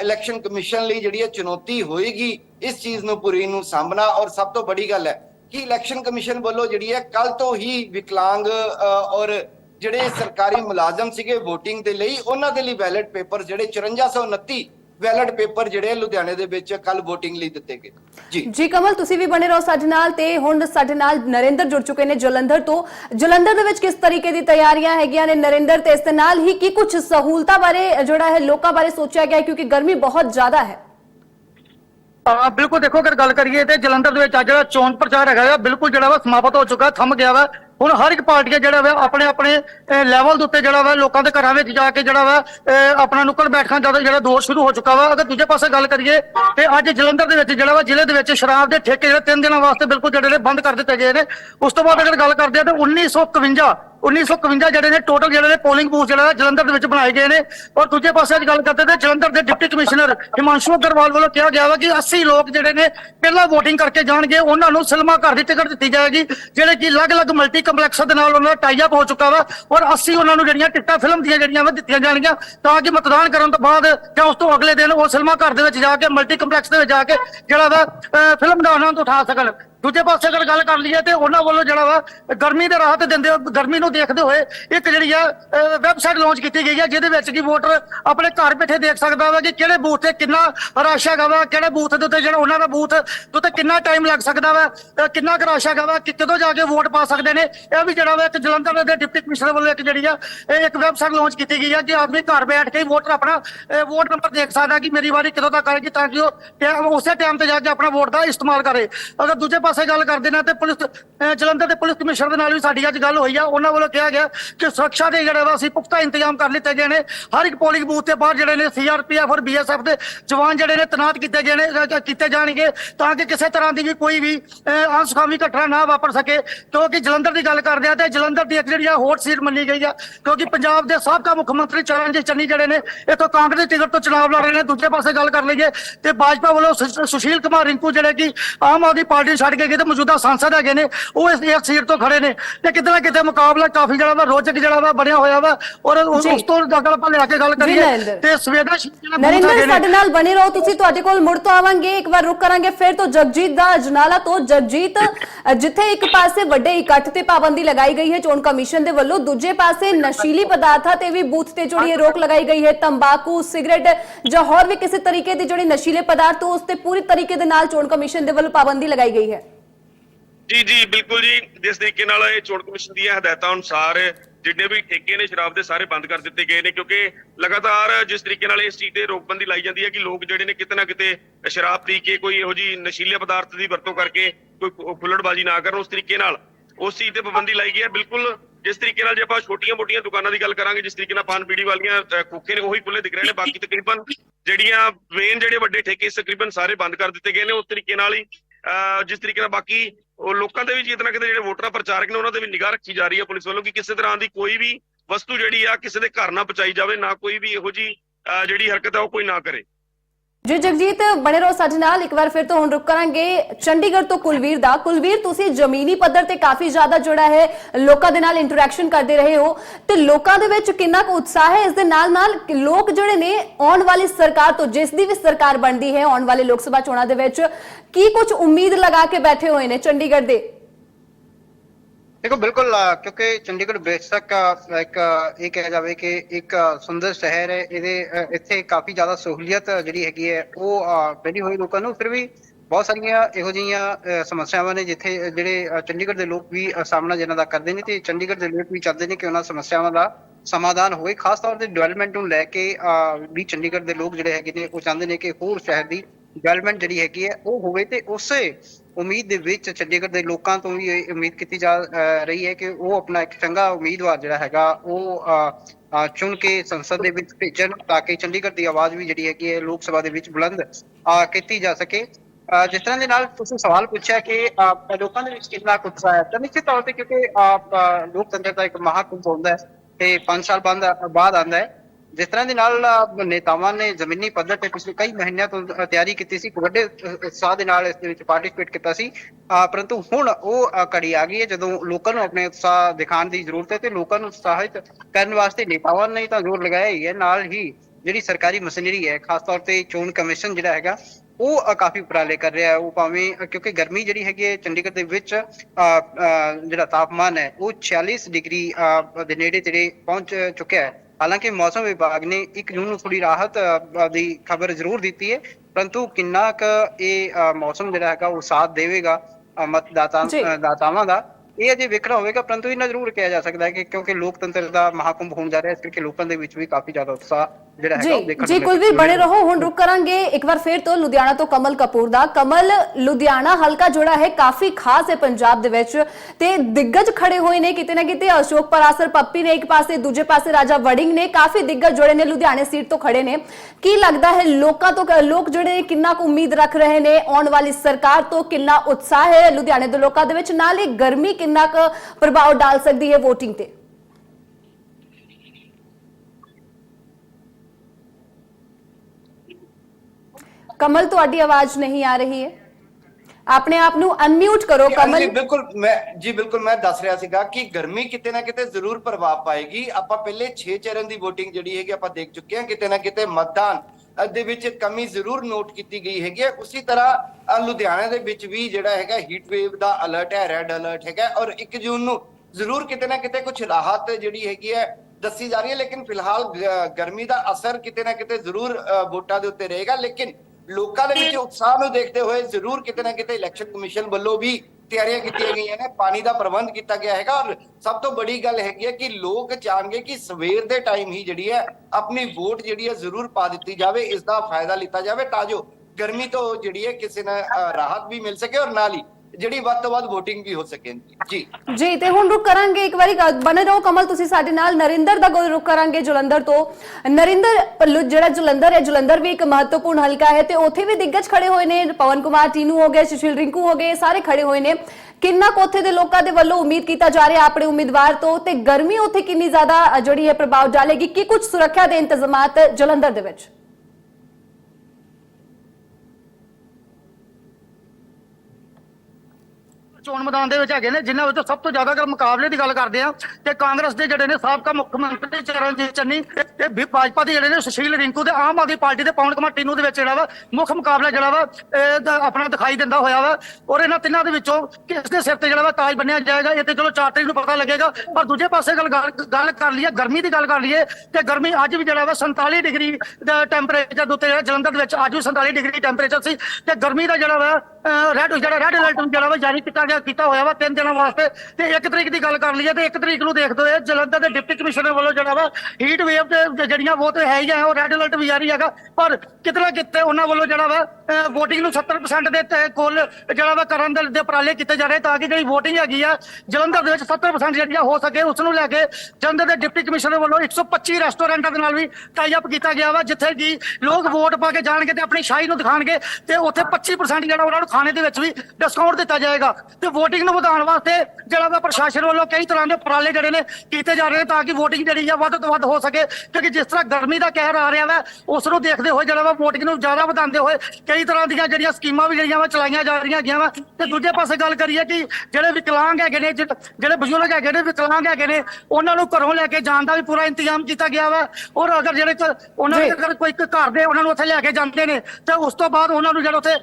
ਇਲੈਕਸ਼ਨ ਕਮਿਸ਼ਨ ਲਈ ਜਿਹੜੀ ਹੈ ਚੁਣੌਤੀ ਹੋਏਗੀ, ਇਸ ਚੀਜ਼ ਨੂੰ ਪੂਰੀ ਨੂੰ ਸਾਹਮਣਾ ਔਰ ਸਭ ਤੋਂ ਬੜੀ ਗੱਲ ਹੈ ਕਿ ਇਲੈਕਸ਼ਨ ਕਮਿਸ਼ਨ ਵੱਲੋਂ ਜਿਹੜੀ ਹੈ ਕੱਲ ਤੋਂ ਹੀ ਵਿਕਲਾਂਗ ਔਰ ਜਿਹੜੇ ਸਰਕਾਰੀ ਮੁਲਾਜ਼ਮ ਸੀਗੇ VOTING ਦੇ ਲਈ, ਉਹਨਾਂ ਦੇ ਲਈ ਬੈਲਟ ਪੇਪਰ ਜਿਹੜੇ 5429 ਬੈਲਟ ਪੇਪਰ ਜਿਹੜੇ ਆ ਲੁਧਿਆਣੇ ਦੇ ਵਿੱਚ ਕੱਲ VOTING ਲਈ ਦਿੱਤੇ ਗਏ। ਜੀ। ਜੀ ਕਮਲ ਤੁਸੀਂ ਵੀ ਬਣੇ ਰਹੋ ਸਾਡੇ ਨਾਲ ਤੇ ਹੁਣ ਸਾਡੇ ਨਾਲ ਨਰਿੰਦਰ ਜੁੜ ਚੁੱਕੇ ਨੇ ਜਲੰਧਰ ਤੋਂ। ਜਲੰਧਰ ਦੇ ਵਿੱਚ ਕਿਸ ਤਰੀਕੇ ਦੀ ਤਿਆਰੀਆਂ ਹੈਗੀਆਂ ਨੇ ਨਰਿੰਦਰ ਤੇ ਇਸ ਦੇ ਨਾਲ ਹੀ ਕੀ ਕੁਝ ਸਹੂਲਤਾਂ ਬਾਰੇ ਜਿਹੜਾ ਹੈ ਲੋਕਾਂ ਬਾਰੇ ਸੋਚਿਆ ਗਿਆ ਕਿਉਂਕਿ ਗਰਮੀ ਬਹੁਤ ਜ਼ਿਆਦਾ ਹੈ। ਹਾਂ ਬਿਲਕੁਲ ਦੇਖੋ ਅਗਰ ਗੱਲ ਕਰੀਏ ਤੇ ਜਲੰਧਰ ਦੇ ਵਿੱਚ ਅੱਜ ਜਿਹੜਾ ਚੋਣ ਪ੍ਰਚਾਰ ਹੈਗਾ ਆ ਬਿਲਕੁਲ ਜਿਹੜਾ ਵਾ ਸਮਾਪਤ ਹੋ ਚੁੱਕਾ ਥੰਮ ਗਿਆ ਵਾ। ਹੁਣ ਹਰ ਇੱਕ ਪਾਰਟੀ ਜਿਹੜਾ ਵਾ ਆਪਣੇ ਆਪਣੇ ਲੈਵਲ ਦੇ ਉੱਤੇ ਜਿਹੜਾ ਵਾ ਲੋਕਾਂ ਦੇ ਘਰਾਂ ਵਿੱਚ ਜਾ ਕੇ ਜਿਹੜਾ ਵਾ ਅਹ, ਆਪਣਾ ਨੁੱਕੜ ਬੈਠਕਾਂ ਦਾ ਜਿਹੜਾ ਦੌਰ ਸ਼ੁਰੂ ਹੋ ਚੁੱਕਾ ਵਾ। ਅਗਰ ਦੂਜੇ ਪਾਸੇ ਗੱਲ ਕਰੀਏ ਤੇ ਅੱਜ ਜਲੰਧਰ ਦੇ ਵਿੱਚ ਜਿਹੜਾ ਵਾ ਜ਼ਿਲ੍ਹੇ ਦੇ ਵਿੱਚ ਸ਼ਰਾਬ ਦੇ ਠੇਕੇ ਜਿਹੜੇ ਤਿੰਨ ਦਿਨਾਂ ਵਾਸਤੇ ਬਿਲਕੁਲ ਜਿਹੜੇ ਨੇ ਬੰਦ ਕਰ ਦਿੱਤੇ ਗਏ ਨੇ। ਉਸ ਤੋਂ ਬਾਅਦ ਅਗਰ ਗੱਲ ਕਰਦੇ ਆ ਤੇ 1951 1951 ਜਿਹੜੇ ਨੇ ਟੋਟਲ ਜਿਹੜੇ ਨੇ ਪੋਲਿੰਗ ਬੂਥ ਜਿਹੜਾ ਜਲੰਧਰ ਦੇ ਵਿੱਚ ਬਣਾਏ ਗਏ ਨੇ। ਔਰ ਦੂਜੇ ਪਾਸੇ ਅੱਜ ਗੱਲ ਕਰਦੇ ਤੇ ਜਲੰਧਰ ਦੇ ਡਿਪਟੀ ਕਮਿਸ਼ਨਰ ਹਿਮਾਂਸ਼ੂ ਅਗਰਵਾਲ ਵੱਲੋਂ ਕਿਹਾ ਗਿਆ ਵਾ ਕਿ 80 ਲੋਕ ਜਿਹੜੇ ਨੇ ਪਹਿਲਾਂ VOTING ਕਰਕੇ ਜਾਣਗੇ। ਉਹਨਾਂ ਨੂੰ ਸਿਲਮਾ ਘਰ ਦੀ ਟਿਕਟ ਦਿੱਤੀ ਜਾਏਗੀ ਜਿਹੜੇ ਕਿ ਅਲੱਗ-ਅਲੱਗ ਮਲਟੀ ਕੰਪਲੈਕਸਾਂ ਦੇ ਨਾਲ ਉਹਨਾਂ ਦਾ ਟਾਈ ਅਪ ਹੋ ਚੁੱਕਾ ਵਾ। ਔਰ 80 ਉਹਨਾਂ ਨੂੰ ਜਿਹੜੀਆਂ ਟਿਕਟਾਂ ਫਿਲਮ ਦੀਆਂ ਜਿਹੜੀਆਂ ਵਾ ਦਿੱਤੀਆਂ ਜਾਣਗੀਆਂ ਤਾਂ ਕਿ ਮਤਦਾਨ ਕਰਨ ਤੋਂ ਬਾਅਦ ਜਾਂ ਉਸ ਤੋਂ ਅਗਲੇ ਦਿਨ ਉਹ ਸਿਲਮਾ ਘਰ ਦੇ ਵਿੱਚ ਜਾ ਕੇ ਮਲਟੀ ਕੰਪਲੈਕਸ ਦੇ ਵਿੱਚ ਜਾ ਕੇ ਜਿਹੜਾ ਵਾ ਅਹ, ਫਿਲਮ ਦਾ ਆਨੰਦ ਉਠਾ ਸਕਣ। ਦੂਜੇ ਪਾਸੇ ਅਗਰ ਗੱਲ ਕਰ ਲਈਏ ਤੇ ਉਹਨਾਂ ਵੱਲੋਂ ਜਿਹੜਾ ਵਾ, ਗਰਮੀ ਦੇ ਰਾਹਤ ਦਿੰਦੇ ਗਰਮੀ ਨੂੰ ਦੇਖਦੇ ਹੋਏ ਇੱਕ ਜਿਹੜੀ ਆ ਵੈਬਸਾਈਟ ਲਾਂਚ ਕੀਤੀ ਗਈ ਹੈ ਜਿਹਦੇ ਵਿੱਚ ਕਿ ਵੋਟਰ ਆਪਣੇ ਘਰ ਬੈਠੇ ਦੇਖ ਸਕਦਾ ਵਾ ਕਿ ਕਿਹੜੇ ਬੂਥ ਤੇ ਕਿੰਨਾ ਰਸ਼ ਹੈਗਾ ਵਾ, ਕਿਹੜੇ ਬੂਥ ਦੇ ਉੱਤੇ ਜਿਹੜਾ ਉਹਨਾਂ ਦਾ ਬੂਥ ਦੇ ਉੱਤੇ ਕਿੰਨਾ ਟਾਈਮ ਲੱਗ ਸਕਦਾ ਵਾ ਕਿੰਨਾ ਕੁ ਰਸ਼ ਹੈਗਾ ਵਾ, ਕਿ ਜਾ ਕੇ ਵੋਟ ਪਾ ਸਕਦੇ ਨੇ। ਇਹ ਵੀ ਜਿਹੜਾ ਵਾ ਇੱਕ ਜਲੰਧਰ ਦੇ ਡਿਪਟੀ ਕਮਿਸ਼ਨਰ ਵੱਲੋਂ ਇੱਕ ਜਿਹੜੀ ਆ, ਇਹ ਇੱਕ ਵੈਬਸਾਈਟ ਲਾਂਚ ਕੀਤੀ ਗਈ ਆ ਕਿ ਆਦਮੀ ਘਰ ਬੈਠ ਕੇ ਵੋਟਰ ਆਪਣਾ ਵੋਟ ਨੰਬਰ ਦੇਖ ਸਕਦਾ ਕਿ ਮੇਰੀ ਵਾਰੀ ਕਦੋਂ ਤੱਕ ਆਏਗੀ ਤਾਂ ਕਿ ਉਹ ਟੈ- ਉਸੇ ਟਾਈਮ ਤੇ ਜਾ ਕੇ ਆਪਣਾ ਵੋਟ ਦਾ ਇਸਤੇਮਾਲ ਕਰੇ। ਅਗਰ ਦੂਜੇ ਪਾਸੇ ਪਾਸੇ ਗੱਲ ਕਰਦੇ ਨੇ ਤੇ ਪੁਲਿਸ, ਅਹ ਜਲੰਧਰ ਦੇ ਪੁਲਿਸ ਕਮਿਸ਼ਨਰ ਦੇ ਨਾਲ ਵੀ ਸਾਡੀ ਅੱਜ ਗੱਲ ਹੋਈ ਆ। ਉਹਨਾਂ ਵੱਲੋਂ ਕਿਹਾ ਗਿਆ ਕਿ ਸੁਰੱਖਿਆ ਦੇ ਜਿਹੜੇ ਵਾ ਅਸੀਂ ਪੁਖਤਾ ਇੰਤਜ਼ਾਮ ਕਰ ਲਿੱਤੇ ਗਏ ਨੇ। ਹਰ ਇੱਕ ਪੋਲਿੰਗ ਬੂਥ ਤੇ ਬਾਹਰ ਜਿਹੜੇ ਨੇ ਸੀਆਰਪੀਐਫ ਔਰ ਬੀਐਸਐਫ ਦੇ ਜਵਾਨ ਜਿਹੜੇ ਨੇ ਤੈਨਾਤ ਕੀਤੇ ਗਏ ਨੇ, ਅਹ ਕੀਤੇ ਜਾਣਗੇ ਤਾਂ ਕਿ ਕਿਸੇ ਤਰ੍ਹਾਂ ਦੀ ਵੀ ਕੋਈ ਵੀ, ਅਹ ਅਣਸੁਖਾਵੀ ਘਟਨਾ ਨਾ ਵਾਪਰ ਸਕੇ। ਕਿਉਂਕਿ ਜਲੰਧਰ ਦੀ ਗੱਲ ਕਰਦੇ ਆ ਤੇ ਜਲੰਧਰ ਦੀ ਇੱਕ ਜਿਹੜੀ ਆ ਹੋਟ ਸੀਟ ਮੰਨੀ ਗਈ ਆ, ਕਿਉਂਕਿ ਪੰਜਾਬ ਦੇ ਸਾਬਕਾ ਮੁੱਖ ਮੰਤਰੀ ਚਰਨਜੀਤ ਚੰਨੀ ਜਿਹੜੇ ਨੇ, ਇੱਥੋਂ ਕਾਂਗਰਸ ਦੀ ਟਿਕਟ ਤੋਂ ਚੁਣਾਵ ਲੜ ਰਹੇ ਨੇ। ਦੂਜੇ ਪਾਸੇ ਗੱਲ ਕਰ ਲਈਏ ਤੇ ਭਾਜਪਾ ਵੱਲੋਂ ਸੁ- ਸੁਸ਼ੀਲ ਕੁਮਾਰ ਰਿੰਕੂ ਜਿਹੜੇ ਕਿ ਆਮ ਆਦਮੀ ਪਾਰਟੀ ਨੂੰ ਛੱਡ ਕੇ ਗਏ ਤੇ ਮੌਜੂਦਾ ਸੰਸਦ ਹੈਗੇ ਨੇ ਉਹ ਇਸ ਇਸ ਸੀਟ ਤੋਂ ਖੜੇ ਨੇ ਤੇ ਕਿਤੇ ਨਾ ਕਿਤੇ ਮੁਕਾਬਲਾ ਕਾਫੀ ਜਿਹੜਾ ਵਾ ਰੋਚਕ ਜਿਹੜਾ ਵਾ ਬਣਿਆ ਹੋਇਆ ਵਾ ਔਰ ਉਸ ਤੋਂ ਅਗਰ ਆਪਾਂ ਲਿਆ ਕੇ ਗੱਲ ਕਰੀਏ। ਤੇ ਬੂਥ ਨਰਿੰਦਰ ਹੈਗੇ ਸਾਡੇ ਨਾਲ ਬਣੇ ਰਹੋ ਤੁਸੀਂ ਤੁਹਾਡੇ ਕੋਲ ਮੁੜ ਤੋਂ ਆਵਾਂਗੇ ਇੱਕ ਵਾਰ ਰੁਕ ਕਰਾਂਗੇ ਫਿਰ ਤੋਂ ਜਗਜੀਤ ਦਾ ਜਨਾਲਾ ਤੋਂ ਜਗਜੀਤ ਜਿੱਥੇ ਇੱਕ ਪਾਸੇ ਵੱਡੇ ਇਕੱਠ ਤੇ ਪਾਬੰਦੀ ਲਗਾਈ ਗਈ ਹੈ ਚੋਣ ਕਮਿਸ਼ਨ ਦੇ ਵੱਲੋਂ ਦੂਜੇ ਪਾਸੇ ਨਸ਼ੀਲੀ ਪਦਾਰਥਾਂ ਤੇ ਵੀ ਬੂਥ ਤੇ ਜਿਹੜੀ ਇਹ ਰੋਕ ਲਗਾਈ ਗਈ ਹੈ ਤੰਬਾਕੂ ਸਿਗਰਟ ਜਾਂ ਹੋਰ ਵੀ ਕਿਸੇ ਤਰੀਕੇ ਦੀ ਜਿਹੜੀ ਨਸ਼ੀਲੇ ਪਦਾਰਥ ਉਸ ਤੇ ਪੂਰੀ ਤਰੀਕੇ ਦੇ ਨਾਲ ਚੋਣ ਕਮਿਸ਼ਨ ਦੇ ਵੱਲੋਂ ਪਾਬੰਦੀ ਲਗਾਈ ਗਈ ਹੈ ਜੀ ਜੀ ਬਿਲਕੁਲ ਜੀ। ਜਿਸ ਤਰੀਕੇ ਨਾਲ ਇਹ ਚੋਣ ਕਮਿਸ਼ਨ ਦੀਆਂ ਹਦਾਇਤਾਂ ਅਨੁਸਾਰ ਜਿੰਨੇ ਵੀ ਠੇਕੇ ਨੇ ਸ਼ਰਾਬ ਦੇ ਸਾਰੇ ਬੰਦ ਕਰ ਦਿੱਤੇ ਗਏ ਨੇ ਕਿਉਂਕਿ ਲਗਾਤਾਰ ਜਿਸ ਤਰੀਕੇ ਨਾਲ ਇਸ ਚੀਜ਼ ਤੇ ਰੋਕਬੰਦੀ ਲਾਈ ਜਾਂਦੀ ਹੈ ਕਿ ਲੋਕ ਜਿਹੜੇ ਨੇ ਕਿਤੇ ਨਾ ਕਿਤੇ ਸ਼ਰਾਬ ਪੀ ਕੇ ਕੋਈ ਇਹੋ ਜੀ ਨਸ਼ੀਲੇ ਪਦਾਰਥ ਦੀ ਵਰਤੋਂ ਕਰਕੇ ਕੋਈ ਖੁ- ਨਾ ਕਰਨ ਉਸ ਤਰੀਕੇ ਨਾਲ ਉਸ ਚੀਜ਼ ਤੇ ਪਾਬੰਦੀ ਲਾਈ ਗਈ ਹੈ। ਬਿਲਕੁਲ ਜਿਸ ਤਰੀਕੇ ਨਾਲ ਜੇ ਆਪਾਂ ਛੋਟੀਆਂ-ਮੋਟੀਆਂ ਦੁਕਾਨਾਂ ਦੀ ਗੱਲ ਕਰਾਂਗੇ ਜਿਸ ਤਰੀਕੇ ਨਾਲ ਪਾਨ ਪੀੜੀ ਵਾਲੀਆਂ ਅ, ਖੋਖੇ ਨੇ ਉਹੀ ਖੁੱਲੇ ਦਿਖ ਰਹੇ ਨੇ। ਬਾਕੀ ਤਕਰੀਬਨ ਜਿਹੜੀਆਂ ਮੇਨ ਜਿਹੜੇ ਵੱਡੇ ਠੇਕੇ ਤਕਰੀਬਨ ਸਾਰੇ ਬੰਦ ਕਰ ਦਿੱਤੇ ਗਏ ਨੇ। ਉਸ ਤਰੀਕੇ ਨਾਲ ਹੀ ਅਹ ਜਿਸ ਤਰੀਕੇ ਨਾਲ ਬਾਕੀ ਉਹ ਲੋਕਾਂ ਦੇ ਵੀ ਕਿਤੇ ਨਾ ਕਿਤੇ ਜਿਹੜੇ ਵੋਟਰਾਂ, ਪ੍ਰਚਾਰਕ ਨੇ ਉਹਨਾਂ ਤੇ ਵੀ ਨਿਗਾਹ ਰੱਖੀ ਜਾ ਰਹੀ ਹੈ ਪੁਲਿਸ ਵੱਲੋਂ ਕਿ ਕਿਸੇ ਤਰ੍ਹਾਂ ਦੀ ਕੋਈ ਵੀ ਵਸਤੂ ਜਿਹੜੀ ਆ ਕਿਸੇ ਦੇ ਘਰ ਨਾ ਪਹੁੰਚਾਈ ਜਾਵੇ, ਨਾ ਕੋਈ ਵੀ ਇਹੋ ਜੀ ਅਹ ਜਿਹੜੀ ਹਰਕਤ ਆ ਉਹ ਕੋਈ ਨਾ ਕਰੇ। ਜੀ ਜਗਜੀਤ, ਬਣੇ ਰਹੋ ਸਾਡੇ ਨਾਲ। ਇੱਕ ਵਾਰ ਫਿਰ ਤੋਂ ਹੁਣ ਰੁਕ ਕਰਾਂਗੇ। ਚੰਡੀਗੜ੍ਹ ਤੋਂ ਕੁਲਵੀਰ ਦਾ। ਕੁਲਵੀਰ, ਤੁਸੀਂ ਜ਼ਮੀਨੀ ਪੱਧਰ ਤੇ ਕਾਫੀ ਜ਼ਿਆਦਾ ਜਿਹੜਾ ਹੈ। ਲੋਕਾਂ ਦੇ ਨਾਲ ਇੰਟਰੈਕਸ਼ਨ ਕਰਦੇ ਰਹੇ ਹੋ। ਤੇ ਲੋਕਾਂ ਦੇ ਵਿੱਚ ਕਿੰਨਾ ਕੁ ਉਤਸ਼ਾਹ ਹੈ? ਇਸ ਦੇ ਨਾਲ ਨਾਲ ਲੋਕ ਜਿਹੜੇ ਨੇ, ਆਉਣ ਵਾਲੀ ਸਰਕਾਰ ਤੋਂ, ਜਿਸ ਦੀ ਵੀ ਸਰਕਾਰ ਬਣਦੀ ਹੈ ਆਉਣ ਵਾਲੇ ਲੋਕ ਸਭਾ ਚੋਣਾਂ ਦੇ ਵਿੱਚ, ਕੀ ਕੁਝ ਉਮੀਦ ਲਗਾ ਕੇ ਬੈਠੇ ਹੋਏ ਨੇ ਚੰਡੀਗੜ੍ਹ ਦੇ? ਦੇਖੋ ਬਿਲਕੁਲ ਅ, ਕਿਉਂਕਿ ਚੰਡੀਗੜ੍ਹ ਬੇਸ਼ੱਕ ਇੱਕ ਇਹ ਕਿਹਾ ਜਾਵੇ ਕਿ ਇੱਕ ਸੁੰਦਰ ਸ਼ਹਿਰ ਹੈ। ਇਹਦੇ ਇੱਥੇ ਕਾਫੀ ਜ਼ਿਆਦਾ ਸਹੂਲੀਅਤ ਜਿਹੜੀ ਹੈਗੀ ਹੈ ਉਹ ਅ, ਮਿਲੀ ਹੋਈ ਲੋਕਾਂ ਨੂੰ। ਫਿਰ ਵੀ ਬਹੁਤ ਸਾਰੀਆਂ ਇਹੋ ਜਿਹੀਆਂ ਸਮੱਸਿਆਵਾਂ ਨੇ ਜਿੱਥੇ ਜਿਹੜੇ ਚੰਡੀਗੜ੍ਹ ਦੇ ਲੋਕ ਵੀ ਸਾਹਮਣਾ ਜਿਹਨਾਂ ਦਾ ਕਰਦੇ ਨੇ ਤੇ ਚੰਡੀਗੜ੍ਹ ਦੇ ਲੋਕ ਵੀ ਚਾਹੁੰਦੇ ਨੇ ਕਿ ਉਹਨਾਂ ਸਮੱਸਿਆਵਾਂ ਦਾ ਸਮਾਧਾਨ ਹੋਵੇ। ਖਾਸ ਤੌਰ ਤੇ ਡਿਵੈਲਪਮੈਂਟ ਨੂੰ ਲੈ ਕੇ ਅ, ਵੀ ਚੰਡੀਗੜ੍ਹ ਦੇ ਲੋਕ ਜਿਹੜੇ ਹੈਗੇ ਨੇ ਉਹ ਚਾਹੁੰਦੇ ਨੇ ਕਿ ਹੋਰ ਸ਼ਹਿਰ ਦੀ ਡਿਵੈਲਪਮੈਂਟ ਜਿਹੜੀ ਹੈਗੀ ਹੈ ਉਹ ਹੋਵੇ ਤੇ ਉਸੇ ਉਮੀਦ ਦੇ ਵਿੱਚ ਚੰਡੀਗੜ੍ਹ ਦੇ ਲੋਕਾਂ ਤੋਂ ਵੀ ਇਹ ਉਮੀਦ ਕੀਤੀ ਜਾ ਰਹੀ ਹੈ ਕਿ ਉਹ ਆਪਣਾ ਇੱਕ ਚੰਗਾ ਉਮੀਦਵਾਰ ਜਿਹੜਾ ਹੈਗਾ ਉਹ ਚੁਣ ਕੇ ਸੰਸਦ ਦੇ ਵਿੱਚ ਭੇਜਣ ਤਾਂ ਕਿ ਚੰਡੀਗੜ੍ਹ ਦੀ ਆਵਾਜ਼ ਵੀ ਜਿਹੜੀ ਹੈਗੀ ਹੈ ਲੋਕ ਸਭਾ ਦੇ ਵਿੱਚ ਬੁਲੰਦ ਅਹ, ਕੀਤੀ ਜਾ ਸਕੇ। ਅਹ, ਜਿਸ ਤਰ੍ਹਾਂ ਦੇ ਨਾਲ ਤੁਸੀਂ ਸਵਾਲ ਪੁੱਛਿਆ ਕਿ ਲੋਕਾਂ ਦੇ ਵਿੱਚ ਕਿੰਨਾ ਕੁ ਹੈ ਤਾਂ ਨਿਸ਼ਚਿਤ ਤੌਰ ਤੇ ਕਿਉਂਕਿ ਲੋਕਤੰਤਰ ਦਾ ਇੱਕ ਮਹਾਕੁੰਭ ਹੁੰਦਾ ਹੈ ਤੇ 5 ਸਾਲ ਬਾਅਦ ਬਾਅਦ ਆਉਂਦਾ ਹੈ। ਜਿਸ ਤਰ੍ਹਾਂ ਦੇ ਨਾਲ ਨੇਤਾਵਾਂ ਨੇ ਜ਼ਮੀਨੀ ਪੱਧਰ ਤੇ ਪਿਛਲੇ ਕਈ ਮਹੀਨਿਆਂ ਤੋਂ ਤਿਆਰੀ ਕੀਤੀ ਸੀ ਵੱਡੇ ਉਤਸ਼ਾਹ ਦੇ ਨਾਲ ਇਸ ਦੇ ਵਿੱਚ ਪਾਰਟਿਸਿਪੇਟ ਕੀਤਾ ਸੀ। ਪਰੰਤੂ ਹੁਣ ਉਹ ਘੜੀ ਆ ਗਈ ਹੈ ਜਦੋਂ ਲੋਕਾਂ ਨੂੰ ਆਪਣੇ ਉਤਸ਼ਾਹ ਦਿਖਾਉਣ ਦੀ ਜ਼ਰੂਰਤ ਹੈ ਤੇ ਲੋਕਾਂ ਨੂੰ ਉਤਸ਼ਾਹਿਤ ਕਰਨ ਵਾਸਤੇ ਨੇਤਾਵਾਂ ਨੇ ਤਾਂ ਜ਼ੋਰ ਲਗਾਇਆ ਹੀ ਹੈ। ਨਾਲ ਹੀ ਜਿਹੜੀ ਸਰਕਾਰੀ ਮਸ਼ੀਨਰੀ ਹੈ ਖਾਸ ਤੌਰ ਤੇ ਚੋਣ ਕਮਿਸ਼ਨ ਜਿਹੜਾ ਹੈਗਾ ਉਹ ਕਾਫੀ ਉਪਰਾਲੇ ਕਰ ਰਿਹਾ ਹੈ। ਉਹ ਭਾਵੇਂ ਕਿਉਂਕਿ ਗਰਮੀ ਜਿਹੜੀ ਹੈਗੀ ਹੈ ਚੰਡੀਗੜ੍ਹ ਦੇ ਵਿੱਚ ਅ, ਅ, ਜਿਹੜਾ ਤਾਪਮਾਨ ਹੈ ਉਹ 46 ਡਿਗਰੀ ਅ, ਦੇ ਨੇੜੇ ਤੇੜੇ ਪਹੁੰਚ ਚੁੱਕਿਆ ਹੈ। ਹਾਲਾਂਕਿ ਮੌਸਮ ਵਿਭਾਗ ਨੇ 1 ਜੂਨ ਨੂੰ ਥੋੜੀ ਰਾਹਤ ਦੀ ਖਬਰ ਜ਼ਰੂਰ ਦਿੱਤੀ ਹੈ ਪਰੰਤੂ ਕਿੰਨਾ ਕੁ ਇਹ ਮੌਸਮ ਜਿਹੜਾ ਹੈਗਾ ਉਹ ਸਾਥ ਦੇਵੇਗਾ ਮਤਦਾਤਾ ਦਾਤਾਵਾਂ ਦਾ ਇਹ ਅਜੇ ਵੇਖਣਾ ਹੋਵੇਗਾ ਪਰੰਤੂ ਇਹਨਾਂ ਜ਼ਰੂਰ ਕਿਹਾ ਜਾ ਸਕਦਾ ਹੈ ਕਿ ਕਿਉਂਕਿ ਲੋਕਤੰਤਰ ਦਾ ਮਹਾਕੁੰਭ ਹੋਣ ਜਾ ਰਿਹਾ ਹੈ ਇਸ ਕਰਕੇ ਲੋਕਾਂ ਦੇ ਵਿੱਚ ਵੀ ਕਾਫੀ ਜ਼ਿਆਦਾ ਉਤਸ਼ਾਹ ਜਿਹੜਾ ਹੈਗਾ ਉਹ ਦੇਖਣ ਜੀ ਕੁਲਵੀਰ ਬਣੇ ਰਿਹਾ ਹੁਣ ਰੁਕ ਕਰਾਂਗੇ। ਇੱਕ ਵਾਰ ਫਿਰ ਤੋਂ ਲੁਧਿਆਣਾ ਤੋਂ ਕਮਲ ਕਪੂਰ ਦਾ। ਕਮਲ ਲੁਧਿਆਣਾ ਹਲਕਾ ਜਿਹੜਾ ਹੈ ਕਾਫੀ ਖਾਸ ਹੈ ਪੰਜਾਬ ਦੇ ਵਿੱਚ। ਤੇ ਦਿੱਗਜ ਖੜੇ ਹੋਏ ਨੇ ਕਿਤੇ ਨਾ ਕਿਤੇ। ਅਸ਼ੋਕ ਪਰਾਸਰ ਪੱਪੀ ਨੇ ਇੱਕ ਪਾਸੇ ਦੂਜੇ ਪਾਸੇ ਰਾਜਾ ਵੜਿੰਗ ਨੇ। ਕਾਫੀ ਦਿੱਗਜ ਜੁੜੇ ਨੇ ਲੁਧਿਆਣੇ ਸੀਟ ਤੋਂ ਖੜੇ ਨੇ। ਕੀ ਲੱਗਦਾ ਹੈ ਲੋਕਾਂ ਤੋਂ ਲੋਕ ਜਿਹੜੇ ਕਿੰਨਾ ਕੁ ਉਮੀਦ ਰੱਖ ਰਹੇ ਨੇ? ਆਉਣ ਵਾਲੀ ਸਰਕਾਰ ਤੋਂ ਕਿੰਨਾ ਉਤਸ਼ਾਹ ਹੈ? ਲੁਧਿਆਣੇ ਦੇ ਲੋਕਾਂ ਦੇ ਵਿੱਚ ਨਾਲ ਗਰਮੀ ਕਿੰਨਾ ਕੁ ਪ੍ਰਭਾਵ ਡਾਲ ਸਕਦੀ ਹੈ VOTING ਤੇ? ਕਮਲ ਤੁਹਾਡੀ ਆਵਾਜ਼ ਨਹੀਂ ਆ ਰਹੀ ਹੈ। ਆਪਣੇ ਆਪ ਨੂੰ ਅਨਮਿਊਟ ਕਰੋ ਜੀ, ਕਮਲ। ਬਿਲਕੁਲ ਮੈਂ ਜੀ ਬਿਲਕੁਲ ਮੈਂ ਦੱਸ ਰਿਹਾ ਸੀਗਾ ਕਿ ਗਰਮੀ ਕਿਤੇ ਨਾ ਕਿਤੇ ਜ਼ਰੂਰ ਪ੍ਰਭਾਵ ਪਾਏਗੀ। ਆਪਾਂ ਪਹਿਲੇ 6 ਚਰਨ ਦੀ VOTING ਜਿਹੜੀ ਹੈਗੀ ਆਪਾਂ ਦੇਖ ਚੁੱਕੇ ਹਾਂ ਕਿਤੇ ਨਾ ਕਿਤੇ ਮਤਦਾਨ ਦੇ ਵਿੱਚ ਕਮੀ ਜ਼ਰੂਰ ਨੋਟ ਕੀਤੀ ਗਈ ਹੈਗੀ ਹੈ। ਉਸੇ ਤਰ੍ਹਾਂ ਲੁਧਿਆਣਾ ਦੇ ਵਿੱਚ ਵੀ ਜਿਹੜਾ ਹੈਗਾ ਹੀਟ ਵੇਵ ਦਾ ਅਲਰਟ ਹੈ ਰੈੱਡ ਅਲਰਟ ਹੈਗਾ। ਔਰ 1 ਜੂਨ ਨੂੰ ਜ਼ਰੂਰ ਕਿਤੇ ਨਾ ਕਿਤੇ ਕੁਝ ਰਾਹਤ ਜਿਹੜੀ ਹੈਗੀ ਹੈ ਦੱਸੀ ਜਾ ਰਹੀ ਹੈ ਲੇਕਿਨ ਫਿਲਹਾਲ ਗਰਮੀ ਦਾ ਅਸਰ ਕਿਤੇ ਨਾ ਕਿਤੇ ਜ਼ਰੂਰ ਵੋਟਾਂ ਦੇ ਉੱਤੇ ਰਹੇਗਾ। ਲੇਕਿਨ ਲੋਕਾਂ ਦੇ ਵਿੱਚ ਉਤਸ਼ਾਹ ਨੂੰ ਦੇਖਦੇ ਹੋਏ ਜ਼ਰੂਰ ਕਿਤੇ ਨਾ ਕਿਤੇ ਇਲੈਕਸ਼ਨ ਕਮਿਸ਼ਨ ਵੱਲੋਂ ਵੀ ਤਿਆਰੀਆਂ ਕੀਤੀਆਂ ਗਈਆਂ ਨੇ ਪਾਣੀ ਦਾ ਪ੍ਰਬੰਧ ਕੀਤਾ ਗਿਆ ਹੈਗਾ ਔਰ ਸਭ ਤੋਂ ਬੜੀ ਗੱਲ ਹੈਗੀ ਹੈ ਕਿ ਲੋਕ ਚਾਹਣਗੇ ਕਿ ਸਵੇਰ ਦੇ ਟਾਈਮ ਹੀ ਜਿਹੜੀ ਹੈ ਆਪਣੀ ਵੋਟ ਜਿਹੜੀ ਹੈ ਜ਼ਰੂਰ ਪਾ ਦਿੱਤੀ ਜਾਵੇ ਇਸ ਦਾ ਫਾਇਦਾ ਲਿੱਤਾ ਜਾਵੇ ਤਾਂ ਜੋ ਗਰਮੀ ਤੋਂ ਜਿਹੜੀ ਹੈ ਕਿਸੇ ਨੂੰ ਅ, ਰਾਹਤ ਵੀ ਮਿਲ ਸਕੇ ਔਰ ਨਾਲ ਹੀ ਜਿਹੜੀ ਵੱਧ ਤੋਂ ਵੱਧ VOTING ਵੀ ਹੋ ਸਕੇ ਜੀ। ਜੀ ਤੇ ਹੁਣ ਰੁਕ ਕਰਾਂਗੇ ਇੱਕ ਵਾਰੀ ਗੱਲ- ਬਣੇ ਰਹੋ ਕਮਲ ਤੁਸੀਂ ਸਾਡੇ ਨਾਲ ਨਰਿੰਦਰ ਦਾ ਗੱਲ ਰੁਕ ਕਰਾਂਗੇ ਜਲੰਧਰ ਤੋਂ। ਨਰਿੰਦਰ ਪੱਲੂ ਜਿਹੜਾ ਜਲੰਧਰ ਹੈ ਜਲੰਧਰ ਵੀ ਇੱਕ ਮਹੱਤਵਪੂਰਨ ਹਲਕਾ ਹੈ ਤੇ ਉੱਥੇ ਵੀ ਦਿੱਗਜ ਖੜੇ ਹੋਏ ਨੇ ਪਵਨ ਕੁਮਾਰ ਟੀਨੂ ਹੋ ਗਏ ਸੁਸ਼ੀਲ ਰਿੰਕੂ ਹੋ ਗਏ ਇਹ ਸਾਰੇ ਖੜੇ ਹੋਏ ਨੇ। ਕਿੰਨਾ ਕੁ ਉੱਥੇ ਦੇ ਲੋਕਾਂ ਦੇ ਵੱਲੋਂ ਉਮੀਦ ਕੀਤਾ ਜਾ ਰਿਹਾ ਆਪਣੇ ਉਮੀਦਵਾਰ ਤੋਂ ਤੇ ਗਰਮੀ ਉੱਥੇ ਕਿੰਨੀ ਜ਼ਿਆਦਾ ਅ, ਜਿਹੜੀ ਹੈ ਪ੍ਰਭਾਵ ਡਾਲੇਗੀ ਕੀ ਕੁਝ ਸੁਰੱਖਿਆ ਦੇ ਇੰਤਜ਼ਾਮਾਤ ਜਲੰਧਰ ਦੇ ਵਿੱਚ? ਚੋਣ ਮੈਦਾਨ ਦੇ ਵਿੱਚ ਹੈਗੇ ਨੇ, ਜਿਨ੍ਹਾਂ ਵਿੱਚੋਂ ਸਭ ਤੋਂ ਜ਼ਿਆਦਾ ਅਗਰ ਮੁਕਾਬਲੇ ਦੀ ਗੱਲ ਕਰਦੇ ਆ। ਤੇ ਕਾਂਗਰਸ ਦੇ ਜਿਹੜੇ ਨੇ, ਸਾਬਕਾ ਮੁੱਖ ਮੰਤਰੀ ਚਰਨਜੀਤ ਚੰਨੀ ਤੇ ਵੀ ਭਾਜਪਾ ਦੇ ਜਿਹੜੇ ਨੇ, ਸੁਸ਼ੀਲ ਰਿੰਕੂ ਤੇ ਆਮ ਆਦਮੀ ਪਾਰਟੀ ਦੇ ਪਵਨ ਕੁਮਾਰ ਟੀਨੂ ਦੇ ਵਿੱਚ ਜਿਹੜਾ ਵਾ, ਮੁੱਖ ਮੁਕਾਬਲਾ ਜਿਹੜਾ ਵਾ, ਇਹ ਆਪਣਾ ਦਿਖਾਈ ਦਿੰਦਾ ਹੋਇਆ ਵਾ। ਔਰ ਇਹਨਾਂ ਤਿੰਨਾਂ ਦੇ ਵਿੱਚੋਂ ਕਿਸ ਦੇ ਸਿਰ ਤੇ ਜਿਹੜਾ ਵਾ, ਤਾਜ ਬੰਨਿਆ ਜਾਏਗਾ, ਇਹ ਤੇ ਚਲੋ ਚਾਰ ਤਰੀਕ ਨੂੰ ਪਤਾ ਲੱਗੇਗਾ। ਪਰ ਦੂਜੇ ਪਾਸੇ ਗੱਲ ਗੱਲ- ਗੱਲ ਕਰ ਲਈਏ, ਗਰਮੀ ਦੀ ਗੱਲ ਕਰ ਲਈਏ, ਤੇ ਗਰਮੀ ਅੱਜ ਵੀ ਜਿਹੜਾ ਵਾ 47 ਡਿਗਰੀ ਦਾ ਟੈਂਪਰੇਚਰ ਦੇ ਉੱਤੇ ਜਲੰਧਰ ਦੇ ਵਿੱਚ ਅੱਜ ਵੀ 47 ਡਿਗਰੀ ਟੈਂਪਰੇਚਰ ਸੀ। ਤੇ ਗਰਮੀ ਦਾ ਜਿਹੜਾ ਵਾ ਰੈੱਡ ਜਿਹੜਾ ਰੈੱਡ ਅਲਰਟ ਜਿਹੜਾ ਵਾ ਜਾਰੀ ਕੀਤਾ ਗਿਆ, ਕੀਤਾ ਹੋਇਆ ਵਾ ਤਿੰਨ ਦਿਨਾਂ ਵਾਸਤੇ। ਤੇ ਇੱਕ ਤਰੀਕ ਦੀ ਗੱਲ ਕਰ ਲਈਏ ਤੇ ਇੱਕ ਤਰੀਕ ਨੂੰ ਦੇਖਦੇ ਹੋਏ ਜਲੰਧਰ ਦੇ ਡਿਪਟੀ ਕਮਿਸ਼ਨਰ ਵੱਲੋਂ ਜਿਹੜਾ ਵਾ ਹੀਟ ਵੇਵ ਤੇ ਜਿਹੜੀਆਂ ਉਹ ਤੇ ਹੈ ਹੀ ਆ, ਉਹ ਰੈੱਡ ਅਲਰਟ ਵੀ ਜਾਰੀ ਹੈਗਾ। ਪਰ ਕਿਤਨਾ ਕਿਤੇ ਉਹਨਾਂ ਵੱਲੋਂ ਜਿਹੜਾ ਵਾ VOTING ਨੂੰ 70% ਦੇ ਤੇ ਕੋਲ ਜਿਹੜਾ ਵਾ ਕਰਨ ਦੇ ਉਪਰਾਲੇ ਕੀਤੇ ਜਾ ਰਹੇ ਤਾਂ ਕਿ ਜਿਹੜੀ VOTING ਹੈਗੀ ਆ, ਜਲੰਧਰ ਦੇ ਵਿੱਚ 70% ਜਿਹੜੀ ਆ ਹੋ ਸਕੇ, ਉਸ ਨੂੰ ਲੈ ਕੇ ਜਲੰਧਰ ਦੇ ਡਿਪਟੀ ਕਮਿਸ਼ਨਰ ਵੱਲੋਂ 125 ਰੈਸਟੋਰੈਂਟਾਂ ਦੇ ਨਾਲ ਵੀ ਟਾਈ ਅਪ ਕੀਤਾ ਗਿਆ ਵਾ, ਜਿੱਥੇ ਕਿ ਲੋਕ ਵੋਟ ਪਾ ਕੇ ਜਾਣਗੇ ਤੇ ਆਪਣੀ ਸ਼ਾਹੀ ਨੂੰ ਦਿਖਾਣਗੇ ਤੇ ਉੱਥੇ 25% ਜਿਹੜਾ ਉਹਨਾਂ ਨੂੰ ਖਾਣੇ ਦੇ ਵਿੱਚ ਵੀ ਡਿਸਕਾਊਂਟ ਦਿੱਤਾ ਜਾਏਗਾ ਤੇ VOTING ਨੂੰ ਵਧਾਉਣ ਵਾਸਤੇ ਜਿਹੜਾ ਵਾ ਪ੍ਰਸ਼ਾਸਨ ਵੱਲੋਂ ਕਈ ਤਰ੍ਹਾਂ ਦੇ ਉਪਰਾਲੇ ਜਿਹੜੇ ਨੇ ਕੀਤੇ ਜਾ ਰਹੇ ਨੇ ਤਾਂ ਕਿ VOTING ਜਿਹੜੀ ਆ ਵੱਧ ਤੋਂ ਵੱਧ ਹੋ ਸਕੇ ਕਿਉਂਕਿ ਜਿਸ ਤਰ੍ਹਾਂ ਗਰਮੀ ਦਾ ਕਹਿਰ ਆ ਰਿਹਾ ਵਾ ਉਸ ਨੂੰ ਦੇਖਦੇ ਹੋਏ ਜਿਹੜਾ ਵਾ VOTING ਨੂੰ ਜ਼ਿਆਦਾ ਵਧਾਉਂਦੇ ਹੋਏ ਕਈ ਤਰ੍ਹਾਂ ਦੀਆਂ ਜਿਹੜੀਆਂ ਸਕੀਮਾਂ ਵੀ ਜਿਹੜੀਆਂ ਵਾ ਚਲਾਈਆਂ ਜਾ ਰਹੀਆਂ ਹੈਗੀਆਂ ਵਾ ਤੇ ਦੂਜੇ ਪਾਸੇ ਗੱਲ ਕਰੀਏ ਕਿ ਜਿਹੜੇ ਵਿਕਲਾਂਗ ਹੈਗੇ ਨੇ ਜਿਹੜੇ ਬਜ਼ੁਰਗ ਹੈਗੇ ਨੇ ਵਿਕਲਾਂਗ ਹੈਗੇ ਨੇ ਉਹਨਾਂ ਨੂੰ ਘਰੋਂ ਲੈ ਕੇ ਜਾਣ ਦਾ ਵੀ ਪੂਰਾ ਇੰਤਜ਼ਾਮ ਕੀਤਾ ਗਿਆ ਵਾ ਔਰ ਅਗਰ ਜਿਹੜੇ ਉਹਨਾਂ ਦੇ। ਅਗਰ ਕੋਈ ਇੱਕ ਘਰ ਦੇ ਉਹਨਾਂ ਨੂੰ ਉੱਥੇ ਲੈ ਕੇ ਜਾਂਦੇ ਨੇ ਤੇ ਉਸ ਤੋਂ ਬਾਅਦ ਉਹਨਾਂ ਨੂੰ ਜਿਹੜਾ ਉੱਥੇ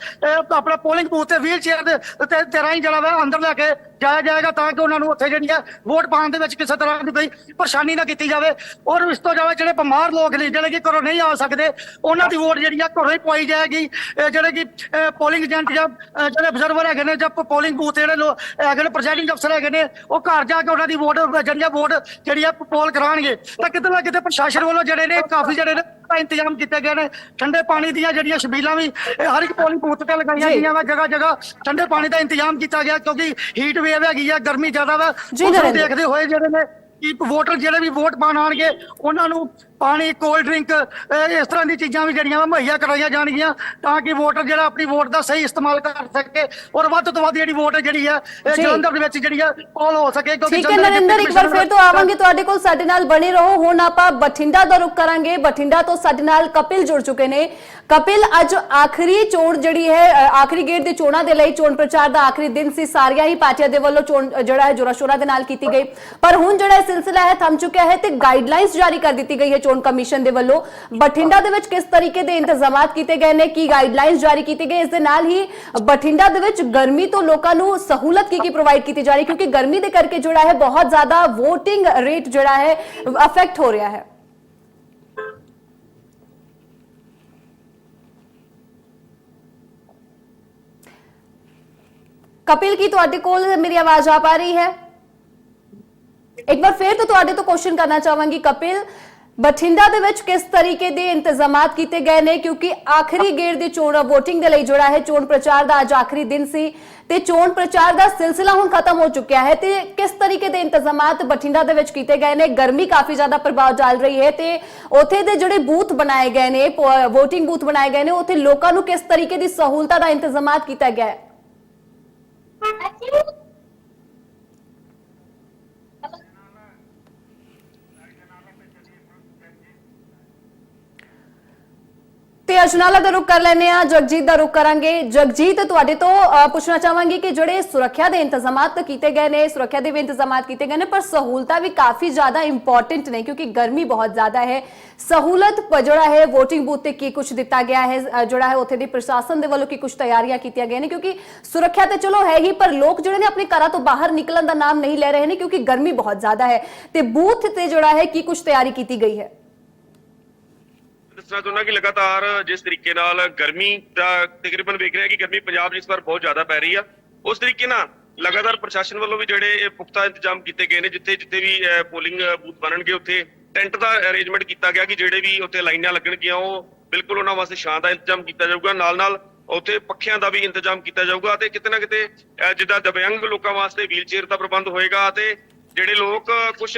ਆਪਣਾ ਪੋਲਿੰਗ ਬੂਥ ਤੇ ਵੀਲ ਚੇਅਰ ਦੇ ਤੇ ਤੇ ਰਾਹੀਂ ਜਿਹੜਾ ਵਾ ਅੰਦਰ ਲੈ ਕੇ ਜਾਇਆ ਜਾਏਗਾ ਤਾਂ ਕਿ ਉਹਨਾਂ ਨੂੰ ਉੱਥੇ ਜਿਹੜੀ ਹੈ ਵੋਟ ਪਾਉਣ ਦੇ ਵਿੱਚ ਕਿਸੇ ਤਰ੍ਹਾਂ ਦੀ ਕੋਈ ਪਰੇਸ਼ਾਨੀ ਨਾ ਕੀਤੀ ਜਾਵੇ। ਔਰ ਇਸ ਤੋਂ ਇਲਾਵਾ ਜਿਹੜੇ ਬਿਮਾਰ ਲੋਕ ਨੇ, ਜਿਹੜੇ ਕਿ ਘਰੋਂ ਨਹੀਂ ਆ ਸਕਦੇ, ਉਹਨਾਂ ਦੀ ਵੋਟ ਜਿਹੜੀ ਆ ਘਰੋਂ ਹੀ ਪਾਈ ਜਾਏਗੀ। ਜਿਹੜੇ ਕਿ ਪੋਲਿੰਗ ਏਜੰਟ ਜਾਂ ਜਿਹੜੇ ਅਬਜ਼ਰਵਰ ਹੈਗੇ ਨੇ ਜਾਂ ਪੋਲਿੰਗ ਬੂਥ ਜਿਹੜੇ ਲੋਕ ਹੈਗੇ ਨੇ ਪ੍ਰੈਜ਼ਾਈਡਿੰਗ ਅਫਸਰ ਹੈਗੇ ਨੇ, ਉਹ ਘਰ ਜਾ ਕੇ ਉਹਨਾਂ ਦੀ ਵੋਟ ਜਿਹੜੀ ਆ ਵੋਟ ਜਿਹੜੀ ਆ ਪੋਲ ਕਰਾਉਣਗੇ, ਤਾਂ ਕਿਤੇ ਨਾ ਕਿਤੇ ਪ੍ਰਸ਼ਾਸਨ ਵੱਲੋਂ ਜਿਹੜੇ ਨੇ, ਕਾਫੀ ਜਿਹੜੇ ਨੇ ਦਾ ਇੰਤਜ਼ਾਮ ਕੀਤੇ ਗਏ ਨੇ ਠੰਡੇ ਪਾਣੀ ਦੀਆਂ ਜਿਹੜੀਆਂ ਛਬੀਲਾਂ ਵੀ ਇਹ ਹਰ ਇੱਕ ਪੋਲਿੰਗ ਬੂਥ ਤੇ ਲਗਾਈਆਂ। ਗਈਆਂ ਵਾ ਜਗ੍ਹਾ ਜਗ੍ਹਾ ਠੰਡੇ ਪਾਣੀ ਦਾ ਇੰਤਜ਼ਾਮ ਕੀਤਾ ਗਿਆ ਕਿਉਂਕਿ ਹੀਟ ਵੇਵ ਹੈਗੀ ਆ ਗਰਮੀ ਜ਼ਿਆਦਾ ਵਾ ਉਸ ਨੂੰ। ਦੇਖਦੇ ਹੋਏ ਜਿਹੜੇ ਨੇ ਕਿ ਵੋਟਰ ਜਿਹੜੇ ਵੀ ਵੋਟ ਪਾਉਣ ਆਣਗੇ ਉਹਨਾਂ ਨੂੰ ਪਾਣੀ ਕੋਲਡ ਡਰਿੰਕ ਇਸ ਤਰ੍ਹਾਂ ਦੀ ਚੀਜ਼ਾਂ ਵੀ ਜਿਹੜੀਆਂ ਮੁਹੱਈਆ ਕਰਾਈਆਂ ਜਾਣਗੀਆਂ ਤਾਂ ਕਿ ਵੋਟਰ ਜਿਹੜਾ ਆਪਣੀ ਵੋਟ ਦਾ ਸਹੀ ਇਸਤੇਮਾਲ ਕਰ ਸਕੇ ਔਰ ਵੱਧ ਤੋਂ ਵੱਧ ਜਿਹੜੀ ਵੋਟ ਜਿਹੜੀ ਆ। ਜਲੰਧਰ ਦੇ ਵਿੱਚ ਜਿਹੜੀ ਆ ਪੋਲ ਹੋ ਸਕੇ ਕਿਉਂਕਿ ਠੀਕ ਹੈ ਨਰਿੰਦਰ ਇੱਕ ਵਾਰ ਫਿਰ ਤੋਂ ਆਵਾਂਗੇ ਤੁਹਾਡੇ ਕੋਲ ਸਾਡੇ ਨਾਲ ਬਣੇ ਰਹੋ। ਹੁਣ ਆਪਾਂ ਬਠਿੰਡਾ ਦਾ ਰੁਕ ਕਰਾਂਗੇ। ਬਠਿੰਡਾ ਤੋਂ ਸਾਡੇ ਨਾਲ ਕਪਿਲ ਜੁੜ ਚੁੱਕੇ ਨੇ। ਕਪਿਲ ਅੱਜ ਆਖਰੀ ਚੋਣ ਜਿਹੜੀ ਹੈ ਆਖਰੀ ਗੇੜ ਦੀ ਚੋਣਾਂ ਦੇ ਲਈ ਚੋਣ ਪ੍ਰਚਾਰ ਦਾ ਆਖਰੀ ਦਿਨ ਸੀ। ਸਾਰੀਆਂ ਹੀ ਪਾਰਟੀਆਂ ਦੇ ਵੱਲੋਂ ਚੋਣ ਜਿਹੜਾ ਹੈ ਜੋਰਾ ਸ਼ੋਰਾ ਦੇ ਨਾਲ ਕੀਤੀ ਗਈ। ਪਰ ਹੁਣ ਜਿਹੜਾ ਇਹ ਸਿਲਸਿਲਾ ਹੈ ਥੰਮ ਚੁੱਕਿਆ ਹੈ ਤੇ ਗਾਈਡਲਾਈਨਸ ਜਾਰੀ ਕਰ ਦਿੱਤੀ ਗਈ ਹੈ ਚੋਣ ਕਮਿਸ਼ਨ ਦੇ ਵੱਲੋਂ। ਬਠਿੰਡਾ ਦੇ ਵਿੱਚ ਕਿਸ ਤਰੀਕੇ ਦੇ ਇੰਤਜ਼ਾਮਾਤ ਕੀਤੇ ਗਏ ਨੇ? ਕੀ ਗਾਈਡਲਾਈਨਸ ਜਾਰੀ ਕੀਤੇ ਗਏ? ਇਸ ਦੇ ਨਾਲ ਹੀ ਬਠਿੰਡਾ ਦੇ ਵਿੱਚ ਗਰਮੀ ਤੋਂ ਲੋਕਾਂ ਨੂੰ ਸਹੂਲਤ ਕੀ ਕੀ ਪ੍ਰੋਵਾਈਡ ਕੀਤੀ ਜਾ ਰਹੀ? ਕਿਉਂਕਿ ਗਰਮੀ ਦੇ ਕਰਕੇ ਜਿਹੜਾ ਹੈ, ਬਹੁਤ ਜ਼ਿਆਦਾ VOTING ਰੇਟ ਜਿਹੜਾ ਹੈ ਅਫੈਕਟ ਹੋ ਰਿਹਾ ਹੈ। ਕਪਿਲ, ਕੀ ਤੁਹਾਡੇ ਕੋਲ ਮੇਰੀ ਆਵਾਜ਼ ਆ ਪਾ ਰਹੀ ਹੈ? ਇੱਕ ਵਾਰ ਫੇਰ ਤੋਂ ਤੁਹਾਡੇ ਤੋਂ ਕੁਐਸਚਨ ਕਰਨਾ ਚਾਹਾਂਗੀ, ਕਪਿਲ। ਬਠਿੰਡਾ ਦੇ ਵਿੱਚ ਕਿਸ ਤਰੀਕੇ ਦੇ ਇੰਤਜ਼ਾਮਾਤ ਕੀਤੇ ਗਏ ਨੇ? ਕਿਉਂਕਿ ਆਖਰੀ ਗੇੜ ਦੀ ਚੋਣ VOTING ਦੇ ਲਈ ਜਿਹੜਾ ਹੈ ਚੋਣ ਪ੍ਰਚਾਰ ਦਾ ਅੱਜ ਆਖਰੀ ਦਿਨ ਸੀ ਤੇ ਚੋਣ ਪ੍ਰਚਾਰ ਦਾ ਸਿਲਸਿਲਾ ਹੁਣ ਖਤਮ ਹੋ ਚੁੱਕਿਆ ਹੈ ਤੇ ਕਿਸ ਤਰੀਕੇ ਦੇ ਇੰਤਜ਼ਾਮਾਤ ਬਠਿੰਡਾ ਦੇ ਵਿੱਚ ਕੀਤੇ ਗਏ ਨੇ? ਗਰਮੀ ਕਾਫੀ ਜ਼ਿਆਦਾ ਪ੍ਰਭਾਵ ਡਾਲ ਰਹੀ ਹੈ ਤੇ ਉੱਥੇ ਦੇ ਜਿਹੜੇ ਬੂਥ ਬਣਾਏ ਗਏ ਨੇ VOTING ਬੂਥ ਬਣਾਏ ਗਏ ਨੇ, ਉੱਥੇ ਲੋਕਾਂ ਨੂੰ ਕਿਸ ਤਰੀਕੇ ਦੀ ਸਹੂਲਤਾਂ ਦਾ ਇੰਤਜ਼ਾਮਾਤ ਕੀਤਾ ਗਿਆ ਹੈ? ਤੇ ਅਜਨਾਲਾ ਦਾ ਰੁਕ ਕਰ ਲੈਨੇ ਆ ਜਗਜੀਤ ਦਾ ਰੁਕ ਕਰਾਂਗੇ। ਜਗਜੀਤ, ਤੁਹਾਡੇ ਤੋਂ ਪੁੱਛਣਾ ਚਾਹਾਂਗੇ ਕਿ ਜਿਹੜੇ ਸੁਰੱਖਿਆ ਦੇ ਇੰਤਜ਼ਾਮਾਤ ਕੀਤੇ ਗਏ ਨੇ, ਸੁਰੱਖਿਆ ਦੇ ਵੀ ਇੰਤਜ਼ਾਮਾਤ ਕੀਤੇ ਗਏ ਨੇ, ਪਰ ਸਹੂਲਤਾਂ ਵੀ ਕਾਫੀ ਜ਼ਿਆਦਾ ਇੰਪੋਰਟੈਂਟ ਨੇ, ਕਿਉਂਕਿ ਗਰਮੀ ਬਹੁਤ ਜ਼ਿਆਦਾ ਹੈ। ਸਹੂਲਤ ਜਿਹੜਾ ਹੈ, VOTING ਬੂਥ ਤੇ ਕੀ ਕੁਝ ਦਿੱਤਾ ਗਿਆ ਹੈ ਜਿਹੜਾ ਹੈ, ਉੱਥੇ ਦੀ ਪ੍ਰਸ਼ਾਸਨ ਦੇ ਵੱਲੋਂ ਕੀ ਕੁਝ ਤਿਆਰੀਆਂ ਕੀਤੀਆਂ ਗਈਆਂ ਨੇ, ਕਿਉਂਕਿ ਸੁਰੱਖਿਆ ਤੇ ਚਲੋ ਹੈ ਹੀ, ਪਰ ਲੋਕ ਜਿਹੜੇ ਨੇ ਆਪਣੇ ਘਰਾਂ ਤੋਂ ਬਾਹਰ ਨਿਕਲਣ ਦਾ ਨਾਮ ਨਹੀਂ ਲੈ ਰਹੇ ਨੇ, ਕਿਉਂਕਿ ਗਰਮੀ ਬਹੁਤ ਜ਼ਿਆਦਾ ਹੈ। ਤੇ ਬੂਥ ਤੇ ਜਿਹੜਾ ਹੈ, ਕੀ ਕੁਝ ਤਿਆਰੀ ਕੀਤੀ ਗਈ ਹੈ? ਦੱਸਣਾ ਚਾਹੁੰਦਾ ਕਿ ਲਗਾਤਾਰ ਜਿਸ ਤਰੀਕੇ ਨਾਲ ਗਰਮੀ ਦਾ ਤਕਰੀਬਨ ਵੇਖ ਰਿਹਾ ਕਿ ਗਰਮੀ ਪੰਜਾਬ ਇਸ ਵਾਰ ਬਹੁਤ ਜ਼ਿਆਦਾ ਪੈ ਰਹੀ ਆ, ਉਸ ਤਰੀਕੇ ਨਾਲ ਲਗਾਤਾਰ ਪ੍ਰਸ਼ਾਸਨ ਵੱਲੋਂ ਵੀ ਜਿਹੜੇ ਪੁਖਤਾ ਇੰਤਜ਼ਾਮ ਕੀਤੇ ਗਏ ਨੇ, ਜਿੱਥੇ ਜਿੱਥੇ ਵੀ ਪੋਲਿੰਗ ਬੂਥ ਬਣਨਗੇ, ਉੱਥੇ ਟੈਂਟ ਦਾ ਅਰੇਂਜਮੈਂਟ ਕੀਤਾ ਗਿਆ ਕਿ ਜਿਹੜੇ ਵੀ ਉੱਥੇ ਲਾਈਨਾਂ ਲੱਗਣਗੀਆਂ, ਉਹ ਬਿਲਕੁਲ ਉਹਨਾਂ ਵਾਸਤੇ ਛਾਂ ਦਾ ਇੰਤਜ਼ਾਮ ਕੀਤਾ ਜਾਊਗਾ। ਨਾਲ ਨਾਲ ਉੱਥੇ ਪੱਖਿਆਂ ਦਾ ਵੀ ਇੰਤਜ਼ਾਮ ਕੀਤਾ ਜਾਊਗਾ ਤੇ ਕਿਤੇ ਨਾ ਕਿਤੇ ਜਿੱਦਾਂ ਦਿਵਿਆਂਗ ਲੋਕਾਂ ਵਾਸਤੇ ਵੀਲਚੇਅਰ ਦਾ ਪ੍ਰਬੰਧ ਹੋਏਗਾ ਤੇ ਜਿਹੜੇ ਲੋਕ ਕੁਝ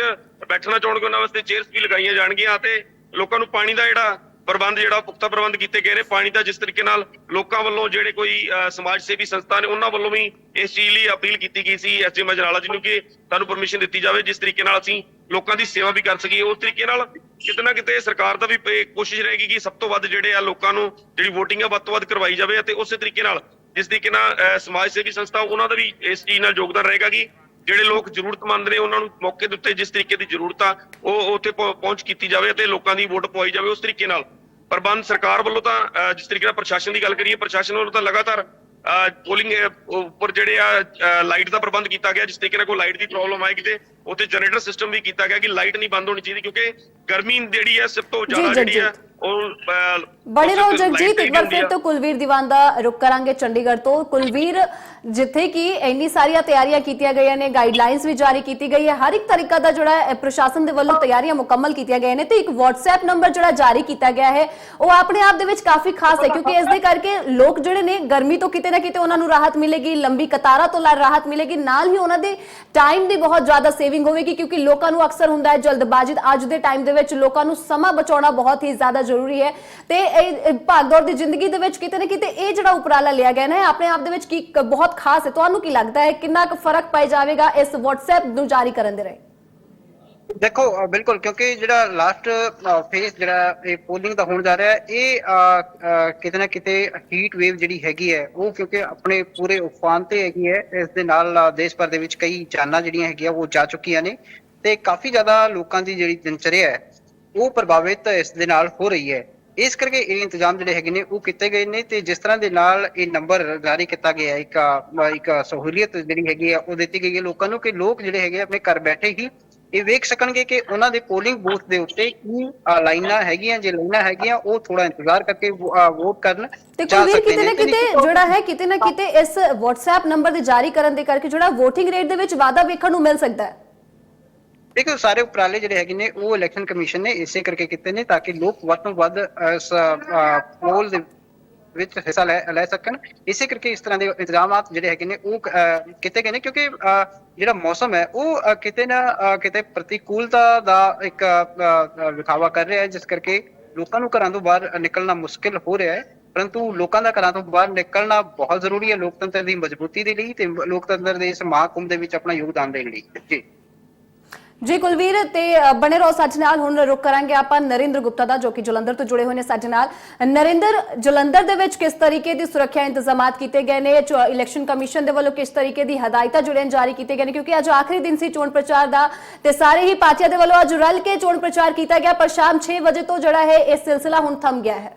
ਬੈਠਣਾ ਚਾਹਣਗੇ, ਉਹਨਾਂ ਵਾਸਤੇ ਚੇਅਰਸ ਵੀ ਲਗਾਈਆਂ ਜਾਣਗੀਆਂ ਤੇ ਲੋਕਾਂ ਨੂੰ ਪਾਣੀ ਦਾ ਜਿਹੜਾ ਪ੍ਰਬੰਧ ਜਿਹੜਾ ਪੁਖਤਾ ਪ੍ਰਬੰਧ ਕੀਤੇ ਗਏ ਨੇ ਪਾਣੀ ਦਾ ਜਿਸ ਤਰੀਕੇ ਨਾਲ ਲੋਕਾਂ ਵੱਲੋਂ ਜਿਹੜੇ ਕੋਈ ਸਮਾਜ ਸੇਵੀ ਸੰਸਥਾ ਨੇ ਉਹਨਾਂ ਵੱਲੋਂ ਵੀ ਇਸ ਚੀਜ਼ ਲਈ ਅਪੀਲ ਕੀਤੀ ਗਈ ਸੀ ਐਸਜੀ ਮਜਰਾਲਾ ਜੀ ਨੂੰ ਕਿ ਤੁਹਾਨੂੰ ਪਰਮਿਸ਼ਨ ਦਿੱਤੀ ਜਾਵੇ ਜਿਸ ਤਰੀਕੇ ਨਾਲ ਅਸੀਂ ਲੋਕਾਂ ਦੀ ਸੇਵਾ ਵੀ ਕਰ ਸਕੀਏ। ਉਸ ਤਰੀਕੇ ਨਾਲ ਕਿਤੇ ਨਾ ਕਿਤੇ ਸਰਕਾਰ ਦਾ ਵੀ ਕੋਸ਼ਿਸ਼ ਰਹੇਗੀ ਕਿ ਸਭ ਤੋਂ ਵੱਧ ਜਿਹੜੇ ਆ ਲੋਕਾਂ ਨੂੰ ਜਿਹੜੀ VOTING ਆ ਵੱਧ ਤੋਂ ਵੱਧ ਕਰਵਾਈ ਜਾਵੇ ਅਤੇ ਉਸੇ ਤਰੀਕੇ ਨਾਲ ਜਿਸ ਤਰੀਕੇ ਨਾਲ ਅਹ, ਸਮਾਜ ਸੇਵੀ ਸੰਸਥਾ ਉਹਨਾਂ ਦਾ ਵੀ ਇਸ ਚੀਜ਼ ਨਾਲ ਯੋਗਦਾਨ ਰਹੇਗਾ ਕਿ ਜਿਹੜੇ ਲੋਕ ਜ਼ਰੂਰਤਮੰਦ ਨੇ ਉਹਨਾਂ ਨੂੰ ਮੌਕੇ ਦੇ ਉੱਤੇ ਜਿਸ ਤਰੀਕੇ ਦੀ ਜ਼ਰੂਰਤ ਆ ਉਹ ਉੱਥੇ ਪਹੁੰ- ਪਹੁੰਚ ਕੀਤੀ ਜਾਵੇ ਅਤੇ ਲੋਕਾਂ ਦੀ ਵੋਟ ਪਵਾਈ ਜਾਵੇ ਉਸ ਤਰੀਕੇ ਨਾਲ ਪ੍ਰਬੰਧ ਸਰਕਾਰ ਵੱਲੋਂ ਤਾਂ ਜਿਸ ਤਰੀਕੇ ਨਾਲ ਪ੍ਰਸ਼ਾਸਨ ਦੀ ਗੱਲ ਕਰੀਏ ਪ੍ਰਸ਼ਾਸਨ ਵੱਲੋਂ ਤਾਂ ਲਗਾਤਾਰ ਪੋਲਿੰਗ ਉੱਪਰ ਜਿਹੜੇ ਆ ਲਾਈਟ ਦਾ ਪ੍ਰਬੰਧ ਕੀਤਾ ਗਿਆ ਜਿਸ ਤਰੀਕੇ ਨਾਲ ਕੋਈ ਲਾਈਟ ਦੀ ਪ੍ਰੋਬਲਮ ਆਏਗੀ ਤੇ ਉੱਥੇ ਜਨਰੇਟਰ ਸਿਸਟਮ ਵੀ ਕੀਤਾ ਗਿਆ ਕਿ ਲਾਈਟ ਨਹੀਂ ਬੰਦ ਹੋਣੀ ਚਾਹੀਦੀ ਕਿਉਂਕਿ ਗਰਮੀ ਜਿਹੜੀ ਹੈ ਸਭ ਤੋਂ ਜ਼ਿਆਦਾ ਜਿਹੜੀ। ਹੈ ਉਹ ਬੜੇ light ਜਗਜੀਤ ਇੱਕ ਵਾਰ ਫਿਰ। ਤੋਂ ਕੁਲਵੀਰ ਦੀਵਾਨ ਦਾ ਰੁਕ ਕਰਾਂਗੇ ਚੰਡੀਗੜ੍ਹ ਤੋਂ ਕੁਲਵੀਰ ਜਿੱਥੇ ਕਿ ਇੰਨੀ ਸਾਰੀਆਂ ਤਿਆਰੀਆਂ ਕੀਤੀਆਂ ਗਈਆਂ ਨੇ ਗਾਈਡਲਾਈਨਸ ਵੀ ਜਾਰੀ ਕੀਤੀ ਗਈ ਹੈ ਹਰ ਇੱਕ ਤਰੀਕਾ ਦਾ ਜਿਹੜਾ ਪ੍ਰਸ਼ਾਸਨ ਦੇ ਵੱਲੋਂ ਤਿਆਰੀਆਂ ਮੁਕੰਮਲ ਕੀਤੀਆਂ ਗਈਆਂ ਨੇ ਤੇ ਇੱਕ WhatsApp ਨੰਬਰ ਜਿਹੜਾ ਜਾਰੀ ਕੀਤਾ ਗਿਆ ਹੈ ਉਹ ਆਪਣੇ ਆਪ ਦੇ ਵਿੱਚ ਕਾਫੀ ਖਾਸ ਹੈ ਕਿਉਂਕਿ ਇਸ ਦੇ ਕਰਕੇ ਲੋਕ ਜਿਹੜੇ ਨੇ ਗਰਮੀ ਤੋਂ ਕਿਤੇ ਨਾ ਕਿਤੇ ਉਹਨਾਂ ਨੂੰ ਰਾਹਤ ਮਿਲੇਗੀ ਲੰਬੀ ਕਤਾਰਾਂ ਤੋਂ ਰਾਹਤ ਮਿਲੇਗੀ ਨਾਲ ਹੀ ਉਹਨਾਂ ਦੇ ਟਾਈਮ ਦੀ ਬਹੁਤ ਜ਼ਿਆਦਾ ਸੇਵਿੰਗ ਹੋਵੇਗੀ ਕਿਉਂਕਿ ਲੋਕਾਂ ਨੂੰ ਅਕਸਰ ਹੁੰਦਾ ਹੈ ਜਲਦਬਾਜ਼ੀ ਅੱਜ ਦੇ ਟਾਈਮ ਦੇ ਵਿੱਚ ਲੋਕਾਂ ਨੂੰ ਸਮਾਂ ਬਚਾਉਣਾ ਬਹੁਤ ਹੀ ਜ਼ਿਆਦਾ ਜ਼ਰੂਰੀ ਹੈ। ਤੇ ਇਹ ਭਾਗਦੌੜ ਦੀ ਜ਼ਿੰਦਗੀ ਦੇ ਵਿੱਚ ਕਿਤੇ ਨਾ ਕਿਤੇ ਇਹ ਜਿਹੜਾ ਉਪਰਾਲਾ ਲਿਆ ਗਿਆ ਨਾ ਆਪਣੇ ਆਪ ਦੇ ਵਿੱਚ ਕੀ ਬਹੁਤ ਖਾਸ ਹੈ। ਤੁਹਾਨੂੰ ਕੀ ਲੱਗਦਾ ਹੈ, ਕਿੰਨਾ ਕੁ ਫ਼ਰਕ ਪੈ ਜਾਵੇਗਾ ਇਸ WhatsApp ਨੂੰ ਜਾਰੀ ਕਰਨ ਦੇ ਰਹੇ ਦੇਖੋ ਬਿਲਕੁਲ, ਕਿਉਂਕਿ ਜਿਹੜਾ ਲਾਸਟ ਫੇਸ ਜਿਹੜਾ ਇਹ ਪੋਲਿੰਗ ਦਾ ਹੋਣ ਜਾ ਰਿਹਾ ਹੈ ਇਹ ਕਿਤੇ ਨਾ ਕਿਤੇ ਹੀਟ ਵੇਵ ਜਿਹੜੀ ਹੈਗੀ ਹੈ, ਉਹ ਕਿਉਂਕਿ ਆਪਣੇ ਪੂਰੇ ਉਫਾਨ ਤੇ ਹੈਗੀ ਹੈ, ਇਸ ਦੇ ਨਾਲ ਦੇਸ਼ ਭਰ ਦੇ ਵਿੱਚ ਕਈ ਜਾਨਾਂ ਜਿਹੜੀਆਂ ਹੈਗੀਆਂ, ਉਹ ਜਾ ਚੁੱਕੀਆਂ ਨੇ। ਤੇ ਕਾਫੀ ਜ਼ਿਆਦਾ ਲੋਕਾਂ ਦੀ ਜਿਹੜੀ ਦਿਨਚਰਿਆ ਹੈ ਉਹ ਪ੍ਰਭਾਵਿਤ ਇਸ ਦੇ ਨਾਲ ਹੋ ਰਹੀ ਹੈ। ਇਸ ਕਰਕੇ ਇਹ ਇੰਤਜ਼ਾਮ ਜਿਹੜੇ ਹੈਗੇ ਨੇ ਉਹ ਕੀਤੇ ਗਏ ਨੇ ਤੇ ਜਿਸ ਤਰ੍ਹਾਂ ਦੇ ਨਾਲ ਇਹ ਨੰਬਰ ਜਾਰੀ ਕੀਤਾ ਗਿਆ ਇੱਕ ਇੱਕ ਸਹੂਲੀਅਤ ਜਿਹੜੀ ਹੈਗੀ ਆ ਉਹ ਦਿੱਤੀ ਗਈ ਹੈ ਲੋਕਾਂ ਨੂੰ ਕਿ ਲੋਕ ਜਿਹੜੇ ਹੈਗੇ ਆਪਣੇ ਘਰ ਬੈਠੇ ਹੀ ਇਹ ਵੇਖ ਸਕਣਗੇ ਕਿ ਉਹਨਾਂ ਦੇ ਪੋਲਿੰਗ ਬੂਥ ਦੇ ਉੱਤੇ ਕੀ ਲਾਈਨਾਂ ਹੈਗੀਆਂ ਜੇ ਲਾਈਨਾਂ ਹੈਗੀਆਂ ਉਹ ਥੋੜਾ ਇੰਤਜ਼ਾਰ ਕਰਕੇ ਵੋਟ ਕਰਨ ਤੇ ਸਕਦੇ ਕਿਤੇ ਨਾ। ਕਿਤੇ ਜਿਹੜਾ ਹੈ ਕਿਤੇ ਨਾ ਕਿਤੇ ਇਸ WhatsApp ਨੰਬਰ ਦੇ ਜਾਰੀ ਕਰਨ ਦੇ ਕਰਕੇ ਜਿਹੜਾ VOTING ਰੇਟ ਦੇ ਵਿੱਚ ਵਾਧਾ ਵੇਖਣ ਨੂੰ ਮਿਲ ਸਕਦਾ ਹੈ। ਦੇਖੋ ਸਾਰੇ ਉਪਰਾਲੇ ਜਿਹੜੇ ਹੈਗੇ ਨੇ ਉਹ ਇਲੈਕਸ਼ਨ ਕਮਿਸ਼ਨ ਨੇ ਇਸੇ ਕਰਕੇ ਕੀਤੇ ਨੇ ਤਾਂ ਕਿ ਲੋਕ ਵੱਧ ਤੋਂ ਵੱਧ ਪੋਲ ਦੇ ਵਿੱਚ ਹਿੱਸਾ ਲੈ ਸਕਣ। ਇਸੇ ਕਰਕੇ ਇਸ ਤਰ੍ਹਾਂ ਦੇ ਇੰਤਜ਼ਾਮਾਤ ਜਿਹੜੇ ਹੈਗੇ ਨੇ ਉਹ ਅਹ, ਕੀਤੇ ਗਏ ਨੇ ਕਿਉਂਕਿ ਜਿਹੜਾ ਮੌਸਮ ਹੈ ਉਹ ਕਿਤੇ ਨਾ ਕਿਤੇ ਪ੍ਰਤੀਕੂਲਤਾ ਦਾ ਇੱਕ ਵਿਖਾਵਾ ਕਰ ਰਿਹਾ ਹੈ ਜਿਸ ਕਰਕੇ ਲੋਕਾਂ ਨੂੰ ਘਰਾਂ ਤੋਂ ਬਾਹਰ ਨਿਕਲਣਾ ਮੁਸ਼ਕਿਲ ਹੋ ਰਿਹਾ ਹੈ। ਪਰੰਤੂ ਲੋਕਾਂ ਦਾ ਘਰਾਂ ਤੋਂ ਬਾਹਰ ਨਿਕਲਣਾ ਬਹੁਤ ਜ਼ਰੂਰੀ ਹੈ ਲੋਕਤੰਤਰ ਦੀ ਮਜ਼ਬੂਤੀ ਦੇ ਲਈ ਤੇ ਲੋਕਤੰਤਰ ਦੇ ਇਸ ਮਹਾਕੁੰਭ ਦੇ ਵਿੱਚ ਆਪਣਾ ਯੋਗਦਾਨ ਦੇਣ ਲਈ। ਜੀ। ਜੀ ਕੁਲਵੀਰ, ਤੇ ਬਣੇ ਰਹੋ ਸਾਡੇ ਨਾਲ। ਹੁਣ ਰੁਕ ਕਰਾਂਗੇ ਆਪਾਂ ਨਰਿੰਦਰ ਗੁਪਤਾ ਦਾ, ਜੋ ਕਿ ਜਲੰਧਰ ਤੋਂ ਜੁੜੇ ਹੋਏ ਨੇ ਸਾਡੇ ਨਾਲ। ਨਰਿੰਦਰ, ਜਲੰਧਰ ਦੇ ਵਿੱਚ ਕਿਸ ਤਰੀਕੇ ਦੀ ਸੁਰੱਖਿਆ ਇੰਤਜ਼ਾਮਾਤ ਕੀਤੇ ਗਏ ਨੇ? ਇਲੈਕਸ਼ਨ ਕਮਿਸ਼ਨ ਦੇ ਵੱਲੋਂ ਕਿਸ ਤਰੀਕੇ ਦੀ ਹਦਾਇਤਾਂ ਜਿਹੜੀਆਂ ਜਾਰੀ ਕੀਤੇ ਗਏ ਨੇ? ਕਿਉਂਕਿ ਅੱਜ ਆਖਰੀ ਦਿਨ ਸੀ ਚੋਣ ਪ੍ਰਚਾਰ ਦਾ, ਤੇ ਸਾਰੇ ਹੀ ਪਾਰਟੀਆਂ ਦੇ ਵੱਲੋਂ ਅੱਜ ਰਲ ਕੇ ਚੋਣ ਪ੍ਰਚਾਰ ਕੀਤਾ ਗਿਆ, ਪਰ ਸ਼ਾਮ 6 ਵਜੇ ਤੋਂ ਜਿਹੜਾ ਹੈ, ਇਹ ਸਿਲਸਿਲਾ ਹੁਣ ਥਮ ਗਿਆ ਹੈ।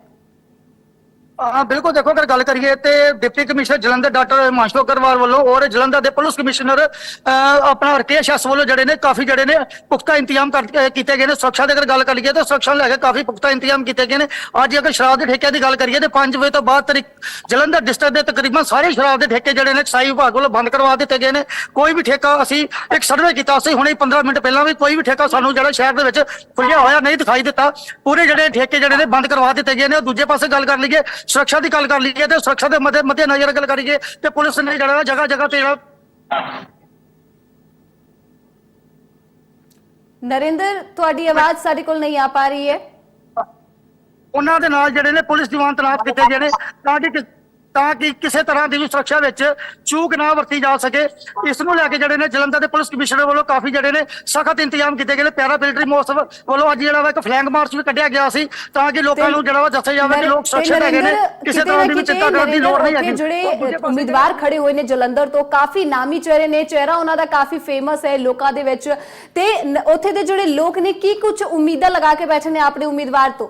ਹਾਂ ਬਿਲਕੁਲ ਦੇਖੋ ਅਗਰ ਗੱਲ ਕਰੀਏ ਤੇ deputy commissioner Jalandhar doctor Himanshu Agarwal ਵੱਲੋਂ ਔਰ ਜਲੰਧਰ ਦੇ ਪੁਲਿਸ ਕਮਿਸ਼ਨਰ ਅਹ, ਆਪਣਾ ਰਕੇਸ਼ ਐਸ ਵੱਲੋਂ ਜਿਹੜੇ ਨੇ ਕਾਫੀ ਜਿਹੜੇ ਨੇ ਪੁਖਤਾ ਇੰਤਜ਼ਾਮ ਕਰ ਕੀਤੇ ਗਏ ਨੇ। ਸੁਰੱਖਿਆ ਦੀ ਅਗਰ ਗੱਲ ਕਰੀਏ ਤਾਂ ਸੁਰੱਖਿਆ ਨੂੰ ਲੈ ਕੇ ਕਾਫੀ ਪੁਖਤਾ ਇੰਤਜ਼ਾਮ ਕੀਤੇ ਗਏ ਨੇ। ਅੱਜ ਅਗਰ ਸ਼ਰਾਬ ਦੇ ਠੇਕਿਆਂ ਦੀ ਗੱਲ ਕਰੀਏ ਤੇ 5 ਵਜੇ ਤੋਂ ਬਾਅਦ ਤਰੀਕ ਜਲੰਧਰ ਡਿਸਟ੍ਰਿਕਟ ਦੇ ਤਕਰੀਬਨ ਸਾਰੇ ਸ਼ਰਾਬ ਦੇ ਠੇਕੇ ਜਿਹੜੇ ਨੇ ਸਾਈ ਵਿਭਾਗ ਵੱਲੋਂ ਬੰਦ ਕਰਵਾ ਦਿੱਤੇ ਗਏ ਨੇ। ਕੋਈ ਵੀ ਠੇਕਾ ਅਸੀਂ ਇੱਕ ਸਰਵੇ ਕੀਤਾ ਸੀ ਹੁਣੇ 15 ਮਿੰਟ ਪਹਿਲਾਂ ਵੀ ਕੋਈ ਵੀ ਠੇਕਾ ਸਾਨੂੰ ਜਿਹੜਾ ਸ਼ਹਿਰ ਦੇ ਵਿੱਚ ਖੁੱਲਿਆ ਹੋਇਆ ਨਹੀਂ ਦਿਖਾਈ ਦਿੱਤਾ। ਪੂਰੇ ਜਿਹੜੇ ਠੇਕੇ ਜਿਹੜੇ ਨੇ ਬੰਦ ਕਰਵਾ ਦਿੱਤੇ ਗਏ ਨੇ। ਦੂਜੇ ਪਾਸੇ ਗੱਲ ਕਰ ਲਈਏ ਸੁਰੱਖਿਆ ਦੀ ਗੱਲ ਕਰ ਲਈਏ ਤੇ ਸੁਰੱਖਿਆ ਦੇ ਮੱਦੇ ਮੱਦੇ ਨਜ਼ਰ ਗੱਲ ਕਰੀਏ ਤੇ ਪੁਲਿਸ ਨੇ ਜਿਹੜਾ ਜਗ੍ਹਾ ਜਗ੍ਹਾ ਤੇ ਜਿਹੜਾ ਨਰਿੰਦਰ ਤੁਹਾਡੀ ਆਵਾਜ਼ ਸਾਡੇ ਕੋਲ ਨਹੀਂ ਆ ਪਾ ਰਹੀ ਹੈ। ਉਹਨਾਂ ਦੇ ਨਾਲ ਜਿਹੜੇ ਨੇ ਪੁਲਿਸ ਜਵਾਨ ਤੈਨਾਤ ਕੀਤੇ ਨੇ ਤਾਂ ਕਿ ਤਾਂ ਕਿ ਕਿਸੇ ਤਰ੍ਹਾਂ ਦੀ ਵੀ ਸੁਰੱਖਿਆ ਵਿੱਚ ਚੂਕ ਨਾ ਵਰਤੀ ਜਾ ਸਕੇ। ਇਸ ਨੂੰ ਲੈ ਕੇ ਜਿਹੜੇ ਨੇ ਜਲੰਧਰ ਦੇ ਪੁਲਿਸ ਕਮਿਸ਼ਨਰ ਵੱਲੋਂ ਕਾਫੀ ਜਿਹੜੇ ਨੇ ਸਖਤ ਇੰਤਜ਼ਾਮ ਕੀਤੇ ਗਏ ਨੇ। ਪੈਰਾ ਮਿਲਟਰੀ ਮੋਸਟ ਵੱਲੋਂ ਅੱਜ ਜਿਹੜਾ ਵਾ ਇੱਕ ਫਲੈਂਗ ਮਾਰਚ ਵੀ ਕੱਢਿਆ ਗਿਆ ਸੀ ਤਾਂ ਕਿ ਲੋਕਾਂ ਨੂੰ ਜਿਹੜਾ ਵਾ ਦੱਸਿਆ ਜਾਵੇ ਕਿ ਲੋਕ ਸੁਰੱਖਿਅਤ ਹੈਗੇ ਨੇ ਕਿਸੇ ਤਰ੍ਹਾਂ ਦੀ ਵੀ ਚਿੰਤਾ ਕਰਨ ਦੀ ਲੋੜ ਨਹੀਂ ਹੈਗੀ। ਜਿਹੜੇ ਉਮੀਦਵਾਰ ਖੜੇ ਹੋਏ ਨੇ ਜਲੰਧਰ ਤੋਂ ਕਾਫੀ ਨਾਮੀ ਚਿਹਰੇ ਨੇ। ਚਿਹਰਾ ਉਹਨਾਂ ਦਾ ਕਾਫੀ ਫੇਮਸ ਹੈ ਲੋਕਾਂ ਦੇ ਵਿੱਚ। ਤੇ ਉੱਥੇ ਦੇ ਜਿਹੜੇ ਲੋਕ ਨੇ ਕੀ ਕੁਝ ਉਮੀਦਾਂ ਲਗਾ ਕੇ ਬੈਠੇ ਨੇ ਆਪਣੇ ਉਮੀਦਵਾਰ ਤੋਂ?